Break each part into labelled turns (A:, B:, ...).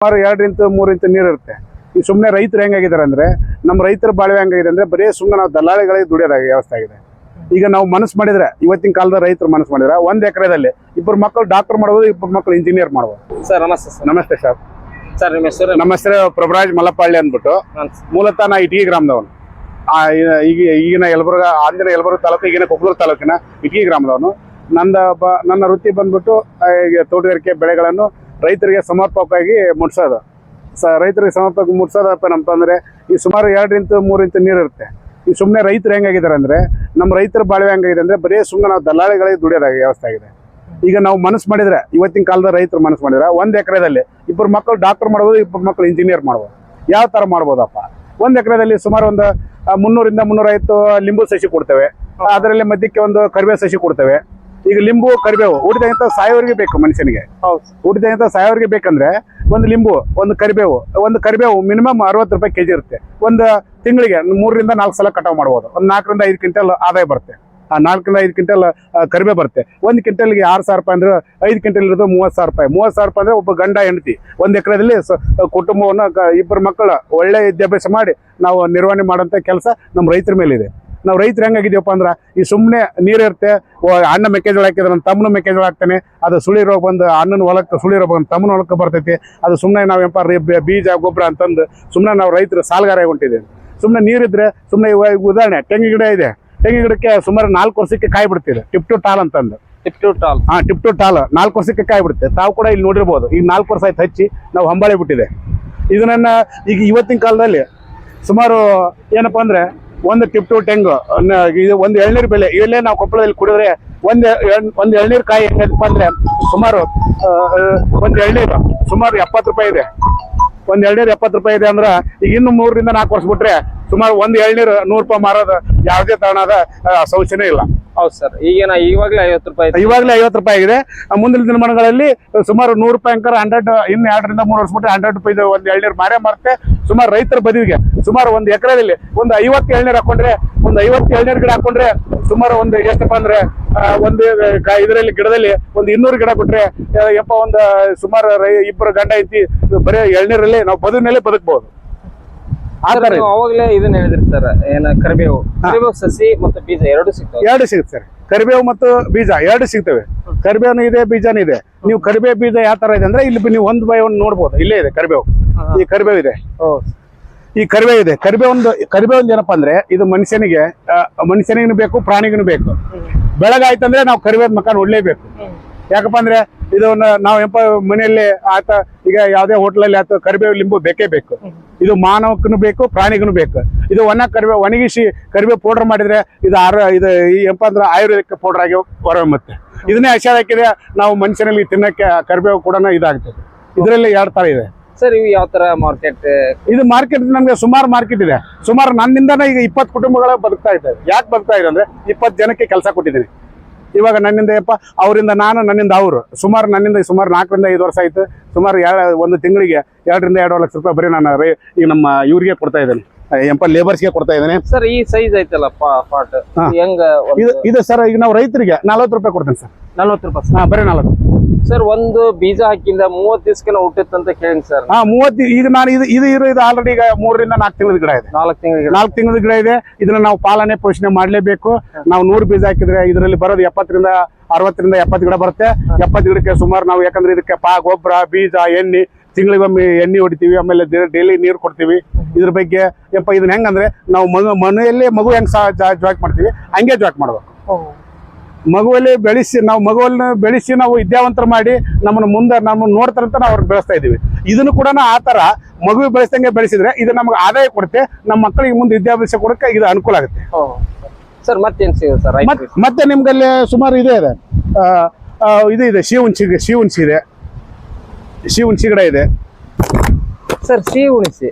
A: ಸುಮಾರು ಎರಡು ಇಂಚು ಮೂರು ಇಂಚು ನೀರು ಇರುತ್ತೆ. ಈ ಸುಮ್ಮನೆ ರೈತರು ಹೆಂಗಾಗಿದ್ದಾರೆ ಅಂದ್ರೆ ನಮ್ಮ ರೈತರ ಬಾಳ್ವೆ ಹೆಂಗಾಗಿದೆ ಅಂದ್ರೆ ಬರೀ ಸುಮ್ಮನೆ ನಾವು ದಲ್ಲಾಳಿಗಳಿಗೆ ದುಡಿಯೋದ ವ್ಯವಸ್ಥೆ ಆಗಿದೆ. ಈಗ ನಾವು ಮನಸ್ಸು ಮಾಡಿದ್ರೆ ಇವತ್ತಿನ ಕಾಲದ ರೈತರು ಮನಸ್ಸು ಮಾಡಿದ್ರೆ ಒಂದ್ ಎಕರೆದಲ್ಲಿ ಇಬ್ಬರು ಮಕ್ಕಳು ಡಾಕ್ಟರ್ ಮಾಡ್ಬೋದು ಇಬ್ಬರು ಮಕ್ಕಳು ಇಂಜಿನಿಯರ್ ಮಾಡ್ಬೋದು.
B: ಸರ್ ನಮಸ್ತೆ ಸರ್.
A: ನಮಸ್ತೆ ಸರ್.
B: ಸರ್ ನಿಮ್ಮ ಹೆಸರು?
A: ನಮ್ಮ ಹೆಸರು ಪ್ರಭರಾಜ್ ಮಲ್ಲಪ್ಪಳ್ಳಿ ಅಂದ್ಬಿಟ್ಟು ಮೂಲತಃ ನಾ ಇಟಗಿ ಗ್ರಾಮದವನು. ಆ, ಈಗ ಈಗಿನ ಯಲಬುರ್ಗ ಅಂದಿನ ಯಲಬುರ್ಗ ತಾಲೂಕು ಈಗಿನ ಕೊಪ್ಪಳೂರು ತಾಲೂಕಿನ ಇಟಗಿ ಗ್ರಾಮದವನು. ನನ್ನ ಬ ನನ್ನ ವೃತ್ತಿ ಬಂದ್ಬಿಟ್ಟು ತೋಟಗಾರಿಕೆ ಬೆಳೆಗಳನ್ನು ರೈತರಿಗೆ ಸಮರ್ಪಕವಾಗಿ ಮುಟ್ಸೋದು. ಸ, ರೈತರಿಗೆ ಸಮರ್ಪಕ ಮುಟ್ಸೋದಪ್ಪ ಅಂತಂದ್ರೆ ಈ ಸುಮಾರು ಎರಡರಿಂದ ಮೂರು ನೀರು ಇರುತ್ತೆ. ಈ ಸುಮ್ಮನೆ ರೈತರು ಹೆಂಗಾಗಿದ್ದಾರೆ ಅಂದರೆ, ನಮ್ಮ ರೈತರ ಬಾಳ್ವೆ ಹೆಂಗಾಗಿದೆ ಅಂದರೆ, ಬರೀ ಸುಮ್ಮನೆ ನಾವು ದಲ್ಲಾಳಿಗಳಿಗೆ ದುಡಿಯೋದಾಗಿ ವ್ಯವಸ್ಥೆ ಆಗಿದೆ. ಈಗ ನಾವು ಮನಸ್ಸು ಮಾಡಿದರೆ, ಇವತ್ತಿನ ಕಾಲದ ರೈತರು ಮನಸ್ಸು ಮಾಡಿದ್ರೆ, ಒಂದು ಎಕರೆದಲ್ಲಿ ಇಬ್ಬರು ಮಕ್ಕಳು ಡಾಕ್ಟರ್ ಮಾಡ್ಬೋದು, ಇಬ್ಬರು ಮಕ್ಕಳು ಇಂಜಿನಿಯರ್ ಮಾಡ್ಬೋದು. ಯಾವ ಥರ ಮಾಡ್ಬೋದಪ್ಪ? ಒಂದು ಎಕರೆದಲ್ಲಿ ಸುಮಾರು ಒಂದು ಮುನ್ನೂರಿಂದ ಮುನ್ನೂರೈವತ್ತು ಲಿಂಬು ಸಸಿ ಕೊಡ್ತೇವೆ. ಅದರಲ್ಲಿ ಮಧ್ಯಕ್ಕೆ ಒಂದು ಕರಿಬೇವು ಸಸಿ ಕೊಡ್ತೇವೆ. ಈಗ ಲಿಂಬು ಕರಿಬೇವು ಊಟದಂತ ಸಾಯೋರಿಗೆ ಬೇಕು ಮನುಷ್ಯನಿಗೆ. ಊಟದಂತ ಸಾಯೋರಿಗೆ ಬೇಕಂದ್ರೆ ಒಂದು ಲಿಂಬು ಒಂದು ಕರಿಬೇವು ಒಂದು ಕರಿಬೇವು ಮಿನಿಮಮ್ ಅರವತ್ತು ರೂಪಾಯಿ ಕೆಜಿ ಇರುತ್ತೆ. ಒಂದು ತಿಂಗಳಿಗೆ ಮೂರರಿಂದ ನಾಲ್ಕು ಸಲ ಕಟಾವು ಮಾಡ್ಬೋದು. ಒಂದು ನಾಲ್ಕರಿಂದ ಐದು ಕ್ವಿಂಟಲ್ ಆದಾಯ ಬರುತ್ತೆ. ಆ ನಾಲ್ಕರಿಂದ ಐದು ಕ್ವಿಂಟಲ್ ಕರಿಬೇ ಬರುತ್ತೆ. ಒಂದು ಕ್ವಿಂಟಲ್ಗೆ ಆರು ಸಾವಿರ ರೂಪಾಯಿ ಅಂದ್ರೆ ಐದು ಕ್ವಿಂಟಲ್ ಇರೋದು ಮೂವತ್ತು ಸಾವಿರ ರೂಪಾಯಿ. ಮೂವತ್ತು ಸಾವಿರ ರೂಪಾಯಿ ಅಂದ್ರೆ ಒಬ್ಬ ಗಂಡ ಹೆಂಡತಿ. ಒಂದು ಎಕರೆದಲ್ಲಿ ಕುಟುಂಬವನ್ನು ಇಬ್ಬರು ಮಕ್ಕಳು ಒಳ್ಳೆ ವಿದ್ಯಾಭ್ಯಾಸ ಮಾಡಿ ನಾವು ನಿರ್ವಹಣೆ ಮಾಡೋಂಥ ಕೆಲಸ ನಮ್ಮ ರೈತರ ಮೇಲಿದೆ. ನಾವು ರೈತರು ಹೆಂಗಾಗಿದ್ದೀವಪ್ಪ ಅಂದ್ರೆ ಈ ಸುಮ್ಮನೆ ನೀರು ಇರುತ್ತೆ ಓ, ಅಣ್ಣ ಮೆಕ್ಕೆಜೋಳ ಹಾಕಿದ್ರೆ ನನ್ನ ತಮ್ಮನ ಮೆಕ್ಕೆಜೋಳ ಹಾಕ್ತಾನೆ ಅದು ಸುಳಿ ರೋಗ ಬಂದು ಅಣ್ಣನ ಹೊಲಕ್ಕೆ ಸುಳಿ ರೋಗ ಬಂದು ತಮ್ಮನ ಹೊಲಕ್ಕೆ ಬರ್ತೈತಿ ಅದು ಸುಮ್ಮನೆ ನಾವು ಏನಪ್ಪ ಬೀಜ ಗೊಬ್ಬರ ಅಂತಂದು ಸುಮ್ಮನೆ ನಾವು ರೈತರು ಸಾಲಗಾರ ಹೊಂಟಿದ್ದೀವಿ ಸುಮ್ಮನೆ ನೀರಿದ್ರೆ ಸುಮ್ಮನೆ ಉದಾಹರಣೆ ತೆಂಗಿನ ಗಿಡ ಇದೆ ತೆಂಗಿನ ಗಿಡಕ್ಕೆ ಸುಮಾರು ನಾಲ್ಕು ವರ್ಷಕ್ಕೆ ಕಾಯಿ ಬಿಡ್ತಿದೆ ಟಿಪ್ ಟು ಟಾಲ್ ಅಂತಂದು.
B: Tip to tall.
A: ಹಾಂ ಟಿಪ್ ಟು ಟಾಲ್ ನಾಲ್ಕು ವರ್ಷಕ್ಕೆ ಕಾಯಿ ಬಿಡುತ್ತೆ ತಾವು ಕೂಡ ಇಲ್ಲಿ ನೋಡಿರ್ಬೋದು ಈಗ ನಾಲ್ಕು ವರ್ಷ ಆಯ್ತು ಹಚ್ಚಿ ನಾವು ಹಂಬಾಳೆ ಬಿಟ್ಟಿದೆ. ಇದನ್ನ ಈಗ ಇವತ್ತಿನ ಕಾಲದಲ್ಲಿ ಸುಮಾರು ಏನಪ್ಪ ಅಂದ್ರೆ ಒಂದು ಟಿಪ್ ಟು ಟೆಂಗು ಇದು ಒಂದು ಎಳ್ನೀರು ಬೆಲೆ ಇಲ್ಲೇ ನಾವು ಕೊಪ್ಪಳದಲ್ಲಿ ಕುಡಿದ್ರೆ ಒಂದು ಒಂದು ಎಳ್ನೀರು ಕಾಯಿ ಹೆಂಗಪ್ಪ ಅಂದ್ರೆ ಸುಮಾರು ಒಂದು ಎಳ್ನೀರು, ಸುಮಾರು ಎಪ್ಪತ್ತು ರೂಪಾಯಿ ಇದೆ. ಒಂದು ಎಳ್ನೀರು ಎಪ್ಪತ್ತು ರೂಪಾಯಿ ಇದೆ ಅಂದ್ರೆ ಈಗ ಇನ್ನು ಮೂರರಿಂದ ನಾಲ್ಕು ವರ್ಷ ಬಿಟ್ರೆ ಸುಮಾರು ಒಂದು ಎಳ್ನೀರು ನೂರು ರೂಪಾಯಿ ಮಾರೋದು ಯಾವುದೇ ತರನಾದ ಶೌಚನೆ ಇಲ್ಲ.
B: ಹೌದು ಸರ್. ಈಗೇನ ಇವಾಗಲೇ ಐವತ್ತು ರೂಪಾಯಿ.
A: ಇವಾಗಲೇ ಐವತ್ತು ರೂಪಾಯಿ ಆಗಿದೆ. ಆ ಮುಂದಿನ ದಿನಮಾನಗಳಲ್ಲಿ ಸುಮಾರು ನೂರು ರೂಪಾಯಿ ಅಂಕರ ಹಂಡ್ರೆಡ್ ಇನ್ನು ಎರಡರಿಂದ ಮೂರು ವರ್ಷ ಬಿಟ್ಟರೆ ಹಂಡ್ರೆಡ್ ರೂಪಾಯಿ ಒಂದು ಎಳ್ನೀರು ಮಾರೇ ಮಾರುತ್ತೆ. ಸುಮಾರು ರೈತರ ಬದಿಗೆ ಸುಮಾರು ಒಂದು ಎಕರೆದಲ್ಲಿ ಒಂದು ಐವತ್ತು ಎಳ್ನೀರು ಹಾಕೊಂಡ್ರೆ ಒಂದು ಐವತ್ತು ಎಳ್ನೀರು ಗಿಡ ಹಾಕೊಂಡ್ರೆ ಸುಮಾರು ಒಂದು ಎಷ್ಟಪ್ಪ ಅಂದ್ರೆ ಒಂದು ಇದರಲ್ಲಿ ಗಿಡದಲ್ಲಿ ಒಂದು ಇನ್ನೂರು ಗಿಡ ಕೊಟ್ರೆ ಯಪ್ಪ ಒಂದು ಸುಮಾರು ಇಬ್ಬರು ಗಂಡ ಐತಿ ಬರೀ ಎಳ್ನೀರಲ್ಲಿ ನಾವು ಬದುಕಿನಲ್ಲೇ ಬದುಕಬಹುದು
B: ಅವಾಗಲೇ ಇದನ್ನ ಹೇಳಿದ್ರಿ ಸರ್ ಏನ ಕರಿಬೇವು. ಕರಿಬೇವು ಸಸಿ ಮತ್ತು ಬೀಜ ಎರಡು ಸಿಗ್ತವೆ.
A: ಎರಡು ಸಿಗುತ್ತೆ ಸರ್. ಕರಿಬೇವು ಮತ್ತು ಬೀಜ ಎರಡು ಸಿಗ್ತವೆ. ಕರಿಬೇವನು ಇದೆ ಬೀಜನೂ ಇದೆ. ನೀವು ಕರಿಬೇವು ಬೀಜ ಯಾವ ತರ ಇದೆ ಅಂದ್ರೆ ಇಲ್ಲಿ ನೀವು ಒಂದು ಬೈ ಒಂದು ನೋಡ್ಬೋದು. ಇಲ್ಲೇ ಇದೆ ಕರಿಬೇವು. ಈ ಕರಿಬೇವು ಇದೆ. ಈ ಕರಿಬೇವು ಇದೆ. ಕರಿಬೇವೊಂದು ಕರಿಬೇವೊಂದು ಏನಪ್ಪಾ ಅಂದ್ರೆ ಇದು ಮನುಷ್ಯನಿಗೆ ಮನುಷ್ಯನಿಗೂ ಬೇಕು ಪ್ರಾಣಿಗೂ ಬೇಕು. ಬೆಳಗಾಯ್ತಂದ್ರೆ ನಾವು ಕರಿಬೇವ್ ಮಕ್ಕ ನೋಡ್ಲೇಬೇಕು. ಯಾಕಪ್ಪ ಅಂದ್ರೆ ಇದನ್ನ ನಾವು ಎಂಪ ಮನೆಯಲ್ಲಿ ಆತ ಈಗ ಯಾವುದೇ ಹೋಟ್ಲಲ್ಲಿ ಆತ ಕರಿಬೇವು ಲಿಂಬು ಬೇಕೇ ಬೇಕು. ಇದು ಮಾನವಕ್ಕೂ ಬೇಕು ಪ್ರಾಣಿಗೂ ಬೇಕು. ಇದು ಒಣ ಕರಿಬೇವು ಒಣಗಿಸಿ ಕರಿಬೇವು ಪೌಡರ್ ಮಾಡಿದ್ರೆ ಇದು ಆರ ಇದು ಈ ಎಂಪ ಅಂದ್ರೆ ಆಯುರ್ವೇದಿಕ್ ಪೌಡರ್ ಆಗಿ ಹೊರಹೊಮ್ಮುತ್ತೆ. ಇದನ್ನೇ ಹಸಿ ಹಾಕಿದ್ರೆ ನಾವು ಮನುಷ್ಯನಲ್ಲಿ ತಿನ್ನಕ್ಕೆ ಕರಿಬೇವು ಕೂಡ ಇದಾಗ್ತದೆ. ಇದರಲ್ಲಿ ಎರಡು ತರ ಇದೆ.
B: ಸರ್ ಇವು ಯಾವ ತರ ಮಾರ್ಕೆಟ್
A: ಇದು ಮಾರ್ಕೆಟ್ ನಮ್ಗೆ ಸುಮಾರು ಮಾರ್ಕೆಟ್ ಇದೆ. ಸುಮಾರು ನನ್ನಿಂದನೇ ಈಗ ಇಪ್ಪತ್ತು ಕುಟುಂಬಗಳ ಬದುಕ್ತಾ ಇದ್ದಾರೆ. ಯಾಕೆ ಬದುಕ್ತಾ ಇದೆ ಅಂದ್ರೆ ಇಪ್ಪತ್ತು ಜನಕ್ಕೆ ಕೆಲಸ ಕೊಟ್ಟಿದ್ದೀನಿ. ಇವಾಗ ನನ್ನಿಂದ ಯಪ್ಪ ಅವರಿಂದ ನಾನು ನನ್ನಿಂದ ಅವರು. ಸುಮಾರು ನನ್ನಿಂದ ಸುಮಾರು ನಾಲ್ಕರಿಂದ ಐದು ವರ್ಷ ಆಯ್ತು. ಸುಮಾರು ಎರಡು ಒಂದು ತಿಂಗಳಿಗೆ ಎರಡರಿಂದ ಎರಡು ಲಕ್ಷ ರೂಪಾಯಿ ಬರೀ ನಾನು ರೇ ಈಗ ನಮ್ಮ ಇವ್ರಿಗೆ ಕೊಡ್ತಾ ಇದ್ದೇನೆ. ಎಂಪ ಲೇಬರ್ಸ್ಗೆ ಕೊಡ್ತಾ ಇದ್ದೇನೆ.
B: ಸರ್ ಈ ಸೈಜ್ ಐತಲ್ಲಪ್ಪ ಪಾಟ್. ಹೆಂಗ
A: ಇದು ಇದು ಸರ್ ಈಗ ನಾವು ರೈತರಿಗೆ ನಲ್ವತ್ತು ರೂಪಾಯಿ ಕೊಡ್ತೇನೆ ಸರ್.
B: ನಲ್ವತ್ತು ರೂಪಾಯಿ
A: ಹಾಂ ಬರೀ ನಲ್ವತ್ತು.
B: ಸರ್ ಒಂದು ಬೀಜ ಹಾಕಿಂದ ಮೂವತ್ತು ದಿವಸಕ್ಕೆಲ್ಲ ಹುಟ್ಟುತ್ತಂತ ಕೇಳಿ ಸರ್.
A: ಹಾ ಮೂವತ್ತು ಈಗ ನಾನು ಇದು ಇದು ಇರೋ ಇದು ಆಲ್ರೆಡಿ ಈಗ ಮೂರರಿಂದ ನಾಲ್ಕು ತಿಂಗಳ ಗಿಡ ಇದೆ.
B: ನಾಲ್ಕು ತಿಂಗಳಿಗೆ
A: ನಾಲ್ಕು ತಿಂಗಳ ಗಿಡ ಇದೆ. ಇದನ್ನ ನಾವು ಪಾಲನೆ ಪೋಷಣೆ ಮಾಡಲೇಬೇಕು. ನಾವು ನೂರು ಬೀಜ ಹಾಕಿದ್ರೆ ಇದರಲ್ಲಿ ಬರೋದು ಎಪ್ಪತ್ತರಿಂದ ಅರವತ್ತರಿಂದ ಎಪ್ಪತ್ತು ಗಿಡ ಬರುತ್ತೆ. ಎಪ್ಪತ್ತು ಗಿಡಕ್ಕೆ ಸುಮಾರು ನಾವು ಯಾಕಂದ್ರೆ ಇದಕ್ಕೆ ಪಾ ಗೊಬ್ಬರ ಬೀಜ ಎಣ್ಣೆ ತಿಂಗಳಿಗೊಮ್ಮೆ ಎಣ್ಣೆ ಹೊಡಿತೀವಿ ಆಮೇಲೆ ಡೈಲಿ ನೀರು ಕೊಡ್ತೀವಿ. ಇದ್ರ ಬಗ್ಗೆ ಯಪ್ಪ ಇದನ್ನ ಹೆಂಗಂದ್ರೆ ನಾವು ಮನೆಯಲ್ಲೇ ಮಗು ಹೆಂಗ್ ಸಹ ಜಾಕ್ ಮಾಡ್ತೀವಿ ಹಂಗೆ ಜಾಕ್ ಮಾಡ್ಬೇಕು. ಮಗುವಲ್ಲಿ ಬೆಳೆಸಿ ನಾವು ಮಗುವನ್ನ ಬೆಳೆಸಿ ನಾವು ವಿದ್ಯಾವಂತರ ಮಾಡಿ ನಮ್ಮನ್ನು ಮುಂದೆ ನಮ್ಮನ್ನ ನೋಡ್ತಾರಂತ ನಾವು ಅವ್ರಿಗೆ ಬೆಳೆಸ್ತಾ ಇದೀವಿ ಇದನ್ನು ಕೂಡ ಆ ಥರ ಮಗು ಬೆಳೆಸ್ದಂಗೆ ಬೆಳೆಸಿದ್ರೆ ಇದು ನಮ್ಗೆ ಆದಾಯ ಕೊಡುತ್ತೆ ನಮ್ಮ ಮಕ್ಕಳಿಗೆ ಮುಂದೆ ವಿದ್ಯಾಭ್ಯಾಸ ಕೊಡಕ್ಕೆ ಇದು ಅನುಕೂಲ ಆಗುತ್ತೆ.
B: ಸರ್ ಮತ್ತೇನು ಸಿಗುತ್ತೆ ಸರ್
A: ಮತ್ ಮತ್ತೆ ನಿಮ್ಗಲ್ಲಿ ಸುಮಾರು ಇದೆ ಇದೆ. ಇದು ಇದೆ ಶಿವುಣ್ಸಿ ಶಿವುಣ್ಸಿ ಇದೆ. ಶಿವುಣ್ಸಿ ಗಿಡ ಇದೆ.
B: ಸರ್ ಸಿಹಿ
A: ಹುಣಸಿ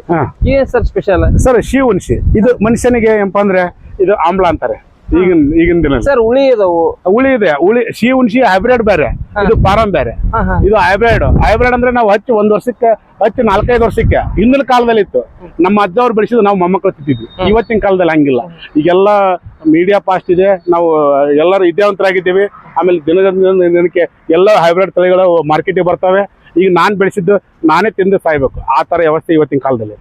B: ಏನ್ ಸರ್ ಸ್ಪೆಷಲ್
A: ಸರ್ ಶಿವುಣ್ಸಿ ಇದು ಮನುಷ್ಯನಿಗೆ ಏನಪ್ಪ ಅಂದ್ರೆ ಇದು ಆಮ್ಲ ಅಂತಾರೆ. ಈಗಿನ ಈಗಿನ ದಿನ.
B: ಸರ್ ಉಳಿ ಇದಾವು.
A: ಉಳಿ ಇದೆ. ಉಳಿ ಶಿವುಣ್ಸಿ ಹೈಬ್ರಿಡ್ ಬೇರೆ. ಇದು ಪಾರಂ ಬೇರೆ. ಇದು ಹೈಬ್ರಿಡ್ ಹೈಬ್ರಿಡ್ ಅಂದ್ರೆ ನಾವು ಹಚ್ಚಿ ಒಂದ್ ವರ್ಷಕ್ಕೆ ಹಚ್ಚಿ ನಾಲ್ಕೈದು ವರ್ಷಕ್ಕೆ. ಹಿಂದಿನ ಕಾಲದಲ್ಲಿ ಇತ್ತು ನಮ್ಮ ಅಜ್ಜವ್ರು ಬೆಳೆಸಿದ್ದು ನಾವು ಮೊಮ್ಮಕ್ಕಳು ತಿಂತಿದ್ವಿ. ಇವತ್ತಿನ ಕಾಲದಲ್ಲಿ ಹಂಗಿಲ್ಲ. ಈಗೆಲ್ಲ ಮೀಡಿಯಾ ಪಾಸ್ಟ್ ಇದೆ. ನಾವು ಎಲ್ಲರೂ ವಿದ್ಯಾವಂತರಾಗಿದ್ದೀವಿ. ಆಮೇಲೆ ದಿನದಿಂದ ದಿನಕ್ಕೆ ಎಲ್ಲ ಹೈಬ್ರಿಡ್ ತಳಿಗಳು ಮಾರ್ಕೆಟಿಗೆ ಬರ್ತವೆ. ಈಗ ನಾನ್ ಬೆಳೆಸಿದ್ದು ನಾನೇ ತಿಂದು ಸಾಯ್ಬೇಕು. ಆ ತರ ವ್ಯವಸ್ಥೆ ಇವತ್ತಿನ ಕಾಲದಲ್ಲಿ.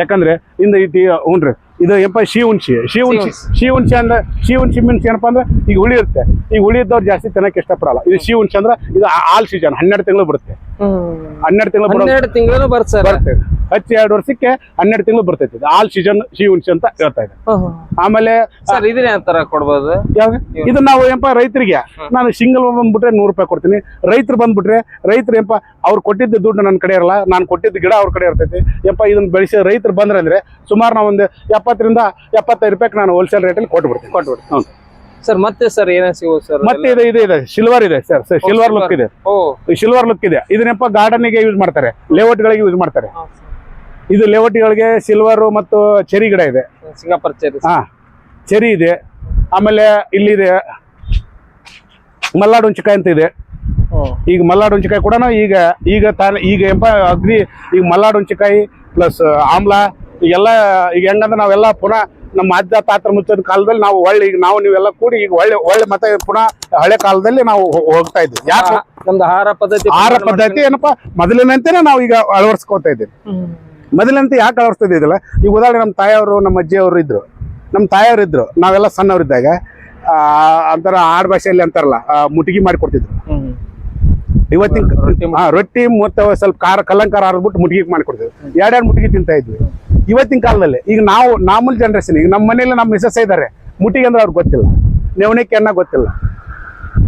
A: ಯಾಕಂದ್ರೆ ಇಂದ ಇದು ಹ್ಞೂನ್ರಿ. ಇದು ಏನಪ್ಪ ಶಿ ಹುಣ್ಸಿ. ಶಿ ಹುಣ್ಸಿ ಶಿ ಹುಣ್ಸಿ. ಅಂದ್ರೆ ಶಿ ಹುಣ್ಸಿ ಮೀನ್ಸ್ ಏನಪ್ಪಾ ಅಂದ್ರೆ ಈಗ ಹುಳಿ ಇರುತ್ತೆ. ಈಗ ಹುಳಿ ಇದ್ದವ್ರು ಜಾಸ್ತಿ ತಿನ್ನಕ್ಕೆ ಇಷ್ಟಪಡಲ್ಲ. ಇದು ಶಿ ಹುಣ್ಸಿ ಅಂದ್ರೆ ಇದು ಆಲ್ ಸೀಸನ್ ಹನ್ನೆರಡು ತಿಂಗಳು ಬರುತ್ತೆ. ಹನ್ನೆರಡು ತಿಂಗಳು ಬರುತ್ತೆ
B: ಹನ್ನೆರಡು ತಿಂಗಳು ಬರ್ ಸರ್
A: ಬರುತ್ತೆ. ಹಚ್ಚಿ ಎರಡು ವರ್ಷಕ್ಕೆ ಹನ್ನೆರಡು ತಿಂಗಳು ಬರ್ತೈತಿ ಆಲ್ ಸೀಸನ್ ಶಿ ಹುಣ್ಸಿ ಅಂತ ಹೇಳ್ತಾ ಇದೆ ಆಮೇಲೆ
B: ಕೊಡ್ಬೋದು?
A: ಇದು ನಾವು ಏನಪ್ಪ ರೈತರಿಗೆ ನಾನು ಸಿಂಗಲ್ ಬಂದ್ಬಿಟ್ರೆ ನೂರು ರೂಪಾಯಿ ಕೊಡ್ತೀನಿ. ರೈತರು ಬಂದ್ಬಿಟ್ರೆ ರೈತರು ಏನಪ್ಪ ಅವ್ರು ಕೊಟ್ಟಿದ್ದ ದುಡ್ಡು ನನ್ನ ಕಡೆ ಇರಲ್ಲ. ನಾನು ಕೊಟ್ಟಿದ್ದ ಗಿಡ ಅವ್ರ ಕಡೆ ಇರ್ತೈತಿ. ಏನಪ್ಪ ಇದನ್ನ ಬೆಳೆಸಿ ರೈತರು ಬಂದ್ರೆ ಅಂದ್ರೆ ಸುಮಾರು ನಾವೊಂದು ಎಪ್ಪತ್ತರಿಂದ ಎಪ್ಪತ್ತೈದು ರೂಪಾಯಿಗೆ ನಾನು ಹೋಲ್ಸೇಲ್ ರೇಟಲ್ಲಿ ಕೊಟ್ಬಿಡ್ತೀನಿ
B: ಕೊಟ್ಬಿಡ್ತೀನಿ.
A: ಹ್ಞೂ
B: ಸರ್ ಮತ್ತೆ ಸರ್ ಏನೇ ಸಿಗೋದು ಸರ್
A: ಮತ್ತೆ ಇದು ಇದು ಇದೆ. ಸಿಲ್ವರ್ ಇದೆ ಸರ್. ಸಿಲ್ವರ್ ಲುಕ್ ಇದೆ. ಸಿಲ್ವರ್ ಲುಕ್ ಇದೆ. ಇದನ್ನಪ್ಪ ಗಾರ್ಡನ್ಗೆ ಯೂಸ್ ಮಾಡ್ತಾರೆ. ಲೇಔಟ್ಗಳಿಗೆ ಯೂಸ್ ಮಾಡ್ತಾರೆ. ಇದು ಲೇಔಟ್ಗಳಿಗೆ ಸಿಲ್ವರ್ ಮತ್ತು ಚೆರಿ ಗಿಡ ಇದೆ.
B: ಸಿಂಗಾಪುರ್ ಚೆರಿ
A: ಹಾ ಚೆರಿ ಇದೆ. ಆಮೇಲೆ ಇಲ್ಲಿದೆ ಮಲ್ನಾಡು ಹುಂಚಿಕಾಯಿ ಅಂತ ಇದೆ. ಈಗ ಮಲ್ನಾಡು ಹುಂಚಿಕಾಯಿ ಕೂಡ ಈಗ ಈಗ ತಾನೇ ಈಗ ಎಂಬ ಅಗ್ರಿ ಈಗ ಮಲ್ನಾಡು ಹುಂಚಿಕಾಯಿ ಪ್ಲಸ್ ಆಮ್ಲ ಈಗೆಲ್ಲ ಈಗ ಹೆಂಗಂದ್ರೆ ನಾವೆಲ್ಲ ಪುನಃ ನಮ್ಮ ಅಜ್ಜ ತಾತ್ರ ಮುಚ್ಚಿದ ಕಾಲದಲ್ಲಿ ನಾವು ಒಳ್ಳೆ ಈಗ ನಾವು ನೀವೆಲ್ಲ ಕೂಡಿ ಈಗ ಒಳ್ಳೆ ಒಳ್ಳೆ ಮತ್ತೆ ಪುನಃ ಹಳೆ ಕಾಲದಲ್ಲಿ ನಾವು ಹೋಗ್ತಾ ಇದ್ವಿ ಯಾಕೆ
B: ನಮ್ದು ಆಹಾರ ಪದ್ಧತಿ
A: ಆಹಾರ ಪದ್ಧತಿ ಏನಪ್ಪಾ? ಮೊದಲಿನಂತೆ ನಾವು ಈಗ ಅಳವಡಿಸ್ಕೊತಾ ಇದ್ದೀವಿ. ಮೊದಲಿನಂತೆ ಯಾಕೆ ಅಳವಡಿಸ್ತಾ ಇದ್ದಿಲ್ಲ ಈಗ ಉದಾಹರಣೆ ನಮ್ಮ ತಾಯಿಯವರು ನಮ್ಮ ಅಜ್ಜಿಯವರು ಇದ್ರು. ನಮ್ಮ ತಾಯಿಯವರು ಇದ್ರು ನಾವೆಲ್ಲ ಸಣ್ಣವರಿದ್ದಾಗ ಅಂತಾರ ಆಡ್ ಭಾಷೆಯಲ್ಲಿ ಅಂತಾರಲ್ಲ ಮುಟಗಿ
B: ಮಾಡಿಕೊಡ್ತಿದ್ರು.
A: ಇವತ್ತಿನ
B: ರೊಟ್ಟಿ
A: ಮತ್ತೆ ಸ್ವಲ್ಪ ಖಾರ ಕಲ್ಲಂಕಾರ ಆರ್ಬಿಟ್ಟು ಮುಟಗಿ ಮಾಡಿಕೊಡ್ತಿದ್ರು ಎರಡೆರಡು ಮುಟಗಿ ತಿಂತಾ ಇದ್ವಿ. ಇವತ್ತಿನ ಕಾಲದಲ್ಲಿ, ಈಗ ನಾವು, ನಾಮೂಲ್ ಜನರೇಷನ್ ಈಗ ನಮ್ಮ ಮನೆಯಲ್ಲಿ ನಮ್ಮ ಮಿಸಸ್ ಇದ್ದಾರೆ ಮುಟ್ಟಿಗೆ ಅಂದ್ರೆ ಅವ್ರಿಗೆ ಗೊತ್ತಿಲ್ಲ. ನೆವಣಿಕೆ ಅನ್ನ ಗೊತ್ತಿಲ್ಲ.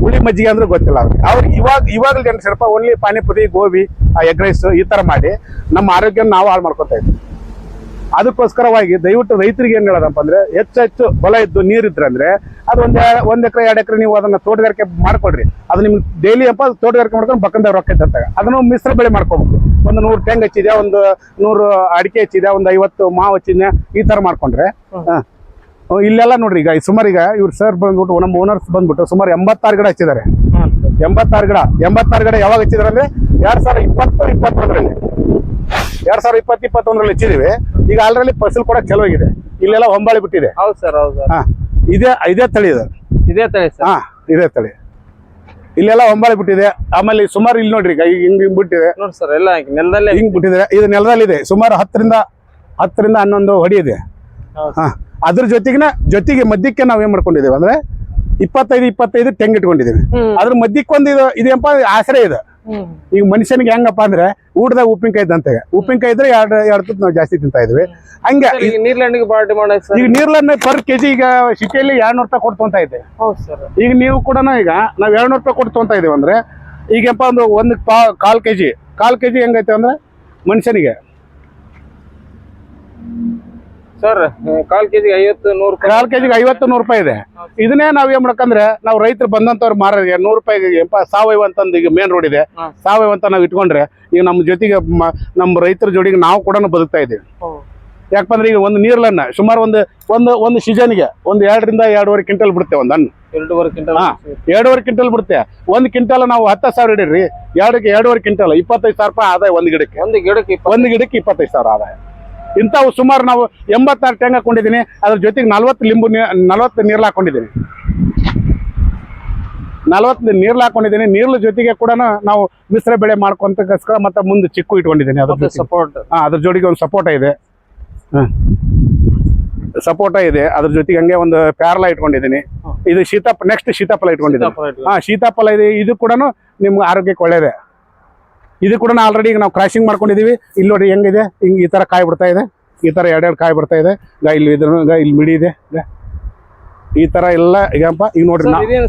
A: ಹುಳಿ ಮಜ್ಜಿಗೆ ಅಂದ್ರೆ ಗೊತ್ತಿಲ್ಲ ಅವ್ರಿಗೆ. ಅವ್ರಿಗೆ ಇವಾಗ ಇವಾಗ generation only panipuri, gobi egg rice ಈ ತರ ಮಾಡಿ ನಮ್ಮ ಆರೋಗ್ಯ ನಾವು ಹಾಳು ಮಾಡ್ಕೊತಾ ಇದ್ವಿ. ಅದಕ್ಕೋಸ್ಕರವಾಗಿ ದಯವಿಟ್ಟು ರೈತರಿಗೆ ಏನ್ ಹೇಳೋದಪ್ಪ ಅಂದ್ರೆ, ಹೆಚ್ಚು ಹೆಚ್ಚು ಹೊಲ ಇದ್ದು ನೀರಿದ್ರೆ ಅಂದ್ರೆ, ಅದು ಒಂದ್ ಒಂದ್ ಎಕರೆ, ಎರಡು ಎಕರೆ ನೀವು ಅದನ್ನ ತೋಟಗಾರಿಕೆ ಮಾಡ್ಕೊಡ್ರಿ ಅದು ನಿಮ್ಗೆ ಡೈಲಿ ಅಪ್ಪ ತೋಟಗಾರಿಕೆ ಮಾಡ್ಕೊಂಡು ಬಕ್ಕಂದ ರೊಕ್ಕ ಇದ್ದಂತಾಗ. ಅದನ್ನು ಮಿಶ್ರ ಬೆಳೆ ಮಾಡ್ಕೋಬೇಕು. ಒಂದು ನೂರು ತೆಂಗ್ ಹಚ್ಚಿದೆ ಒಂದು ನೂರು ಅಡಿಕೆ ಹಚ್ಚಿದೆ ಒಂದು ಐವತ್ತು ಮಾವು ಹಚ್ಚಿದೆ ಈ ತರ ಮಾಡ್ಕೊಂಡ್ರೆ. ಇಲ್ಲೆಲ್ಲ ನೋಡ್ರಿ ಈಗ ಸುಮಾರು ಈಗ ಇವ್ರು ಸರ್ ಬಂದ್ಬಿಟ್ಟು ನಮ್ಮ ಓನರ್ಸ್ ಬಂದ್ಬಿಟ್ಟು ಸುಮಾರು ಎಂಬತ್ತಾರು ಗಿಡ ಹಚ್ಚಿದ್ದಾರೆ. ಎಂಬತ್ತಾರು ಗಿಡ ಎಂಬತ್ತಾರು ಗಿಡ ಯಾವಾಗ ಹಚ್ಚಿದ್ರೆ ಅಂದ್ರೆ ಎರಡ್ ಸಾವಿರದ ಇಪ್ಪತ್ತು ಇಪ್ಪತ್ತೊಂದರಲ್ಲಿ. ಎರಡ್ ಸಾವಿರದ ಇಪ್ಪತ್ತು ಇಪ್ಪತ್ತೊಂದರಲ್ಲಿ ಹಚ್ಚಿದೀವಿ. ಈಗ ಆಲ್ರೆಡಿ ಫಸಲ್ ಕೂಡ ಚಲೋ ಆಗಿದೆ. ಇಲ್ಲೆಲ್ಲ ಹೊಂಬಾಳಿ ಬಿಟ್ಟಿದೆ.
B: ಹೌದು ಸರ್ ಹೌದು
A: ಹಾ. ಇದೇ ಇದೇ ತಳಿ ಇದೆ.
B: ಇದೇ ತಳಿ ಸರ್.
A: ಹಾ ಇದೇ ತಳಿ. ಇಲ್ಲೆಲ್ಲ ಹೊಂಬಾಳಿ ಬಿಟ್ಟಿದೆ. ಆಮೇಲೆ ಸುಮಾರು ಇಲ್ಲಿ ನೋಡ್ರಿ ಈಗ ಹಿಂಗ್ ಹಿಂಗ್ ಬಿಟ್ಟಿದೆ.
B: ನೋಡಿ ಸರ್ ಎಲ್ಲ ನೆಲದಲ್ಲೇ
A: ಹಿಂಗ್ ಬಿಟ್ಟಿದೆ. ಇದು ನೆಲದಲ್ಲಿದೆ. ಸುಮಾರು ಹತ್ತರಿಂದ ಹತ್ತರಿಂದ ಹನ್ನೊಂದು ಹೊಡಿ ಇದೆ. ಹಾ ಅದ್ರ ಜೊತೆಗಿನ ಜೊತೆಗೆ ಮದ್ಯಕ್ಕೆ ನಾವ್ ಏನ್ ಮಾಡ್ಕೊಂಡಿದ್ದೇವೆ ಅಂದ್ರೆ ಇಪ್ಪತ್ತೈದು ಇಪ್ಪತ್ತೈದು ತೆಂಗ್ ಇಟ್ಕೊಂಡಿದ್ದೀವಿ
B: ಹ್ಮ್.
A: ಅದ್ರ ಮಧ್ಯಕ್ಕೆ ಒಂದು ಇದು ಇದೇನಪ್ಪ ಆಸರೆ ಇದು. ಈಗ ಮನುಷ್ಯನಿಗೆ ಹೆಂಗಪ್ಪ ಅಂದ್ರೆ ಊಟದಾಗ ಉಪ್ಪಿನಕಾಯಿ ಇದ್ದಂತೆ ಉಪ್ಪಿನಕಾಯಿ ಇದ್ರೆ ಎರಡು ಎರಡು ತುತ್ತು ನಾವು ಜಾಸ್ತಿ ತಿಂತಾ ಇದ್ವಿ. ಹಂಗೆ
B: ನೀರ್ಲ್ಯಾಂಡಿಗೆ ಬಾಳ ಡಿಮಾಂಡ್
A: ಈಗ ನೀರ್ಲನ್ನ ಪರ್ ಕೆಜಿ ಈಗ ಸಿಟಿಯಲ್ಲಿ ಎರಡ್ನೂರು ರೂಪಾಯಿ ಕೊಟ್ಟು
B: ಹೌದು ಸರ್.
A: ಈಗ ನೀವು ಕೂಡ ಈಗ ನಾವ್ ಎರಡ್ನೂರು ರೂಪಾಯಿ ಕೊಟ್ಟು ತೊಗೊಂತಾ ಇದೀವಿ ಅಂದ್ರೆ ಈಗಪ್ಪ ಒಂದು ಒಂದು ಪಾ ಕಾಲ್ ಕೆಜಿ ಕಾಲ್ ಕೆಜಿ ಹೆಂಗೈತೆ ಅಂದ್ರೆ ಮನುಷ್ಯನಿಗೆ?
B: ಸರ್ ಕಾಲ್ ಕೆಜಿಗೆ ಐವತ್ತು ನೂರು ರೂಪಾಯಿ.
A: ಕಾಲ್ ಕೆಜಿಗೆ ಐವತ್ತು ನೂರು ರೂಪಾಯಿ ಇದೆ. ಇದನ್ನೇ ನಾವ್ ಏನ್ ಮಾಡಕಂದ್ರೆ ನಾವು ರೈತರು ಬಂದಂತವ್ರು ಮಾರೋರಿಗೆ ನೂರು ರೂಪಾಯಿಗೆ ಸಾವಯವ ಅಂತಂದು ಈಗ ಮೇನ್ ರೋಡ್ ಇದೆ. ಸಾವಯವ ಅಂತ ನಾವು ಇಟ್ಕೊಂಡ್ರೆ ಈಗ ನಮ್ಮ ಜೊತೆಗೆ ನಮ್ಮ ರೈತರ ಜೋಡಿಗೆ ನಾವು ಕೂಡ ಬದುಕ್ತಾ ಇದ್ದೀವಿ. ಯಾಕಂದ್ರೆ ಈಗ ಒಂದು ನೀರ್ಲನ್ನ ಸುಮಾರು ಒಂದು ಒಂದು ಒಂದು ಸೀಸನ್ಗೆ ಒಂದು ಎರಡರಿಂದ ಎರಡೂವರೆ ಕ್ವಿಂಟಲ್ ಬಿಡುತ್ತೆ ಒಂದು ಹಣ್ಣು.
B: ಎರಡೂವರೆ ಕ್ವಿಂಟಲ್.
A: ಎರಡೂವರೆ ಕ್ವಿಂಟಲ್ ಬಿಡುತ್ತೆ. ಒಂದು ಕ್ವಿಂಟಲ್ ನಾವು ಹತ್ತು ಸಾವಿರ ಹಿಡೀರಿ ಎರಡಕ್ಕೆ ಎರಡೂವರೆ ಕ್ವಿಂಟಲ್ ಇಪ್ಪತ್ತೈದು ಸಾವಿರ ರೂಪಾಯಿ ಆದಾಯ ಒಂದು ಗಿಡಕ್ಕೆ.
B: ಒಂದು ಗಿಡಕ್ಕೆ
A: ಒಂದು ಗಿಡಕ್ಕೆ ಇಪ್ಪತ್ತೈದು ಸಾವಿರ ಆದಾಯ. ಇಂಥವು ಸುಮಾರು ನಾವು ಎಂಬತ್ತಾರು ಟ್ಯಾಂಗ್ ಹಾಕೊಂಡಿದ್ದೀನಿ. ಅದ್ರ ಜೊತೆಗೆ ನಲ್ವತ್ತು ಲಿಂಬು ನಲ್ವತ್ತು ನೀರ್ಲು ಹಾಕೊಂಡಿದ್ದೀನಿ. ನಲ್ವತ್ತು ನೀರ್ಲು ಹಾಕೊಂಡಿದ್ದೀನಿ. ನೀರ್ಲ ಜೊತೆಗೆ ಕೂಡ ನಾವು ಮಿಶ್ರ ಬೆಳೆ ಮಾಡ್ಕೊಂತಕ್ಕೋಸ್ಕರ ಮತ್ತೆ ಮುಂದೆ ಚಿಕ್ಕು ಇಟ್ಕೊಂಡಿದ್ದೀನಿ ಅದ್ರ ಜೊತೆಗೆ.
B: ಸಪೋರ್ಟ್
A: ಹಾಂ ಅದ್ರ ಜೋಡಿಗೆ ಒಂದು ಸಪೋರ್ಟ ಇದೆ. ಸಪೋಟ ಇದೆ. ಅದ್ರ ಜೊತೆಗೆ ಹಂಗೆ ಒಂದು ಪ್ಯಾರಲ ಇಟ್ಕೊಂಡಿದ್ದೀನಿ. ಇದು ಶೀತಾಪ ನೆಕ್ಸ್ಟ್ ಶೀತಾಫಲ ಇಟ್ಕೊಂಡಿದ್ದೀನಿ. ಹಾ ಶೀತಾಫಲ ಇದೆ. ಇದು ಕೂಡ ನಿಮ್ಗೆ ಆರೋಗ್ಯಕ್ಕೆ ಒಳ್ಳೇದೆ. ಇದು ಕೂಡ ಆಲ್ರೆಡಿ ಈಗ ನಾವು ಕ್ರಾಶಿಂಗ್ ಮಾಡ್ಕೊಂಡಿದೀವಿ. ಇಲ್ಲಿ ನೋಡಿ ಹೆಂಗಿದೆ? ಹಿಂಗೆ ಈ ತರ ಕಾಯಿ ಬಿಡ್ತಾ ಇದೆ. ಈ ತರ ಎರಡೆರಡು ಕಾಯಿ ಬಿಡ್ತಾ ಇದೆ. ಗ ಇಲ್ಲಿ ಇದ್ರ ಗ ಇಲ್ಲಿ ಮಿಡಿ ಇದೆ. ಈ ತರ ಎಲ್ಲ ಈಗಪ್ಪ ಈಗ ನೋಡ್ರಿ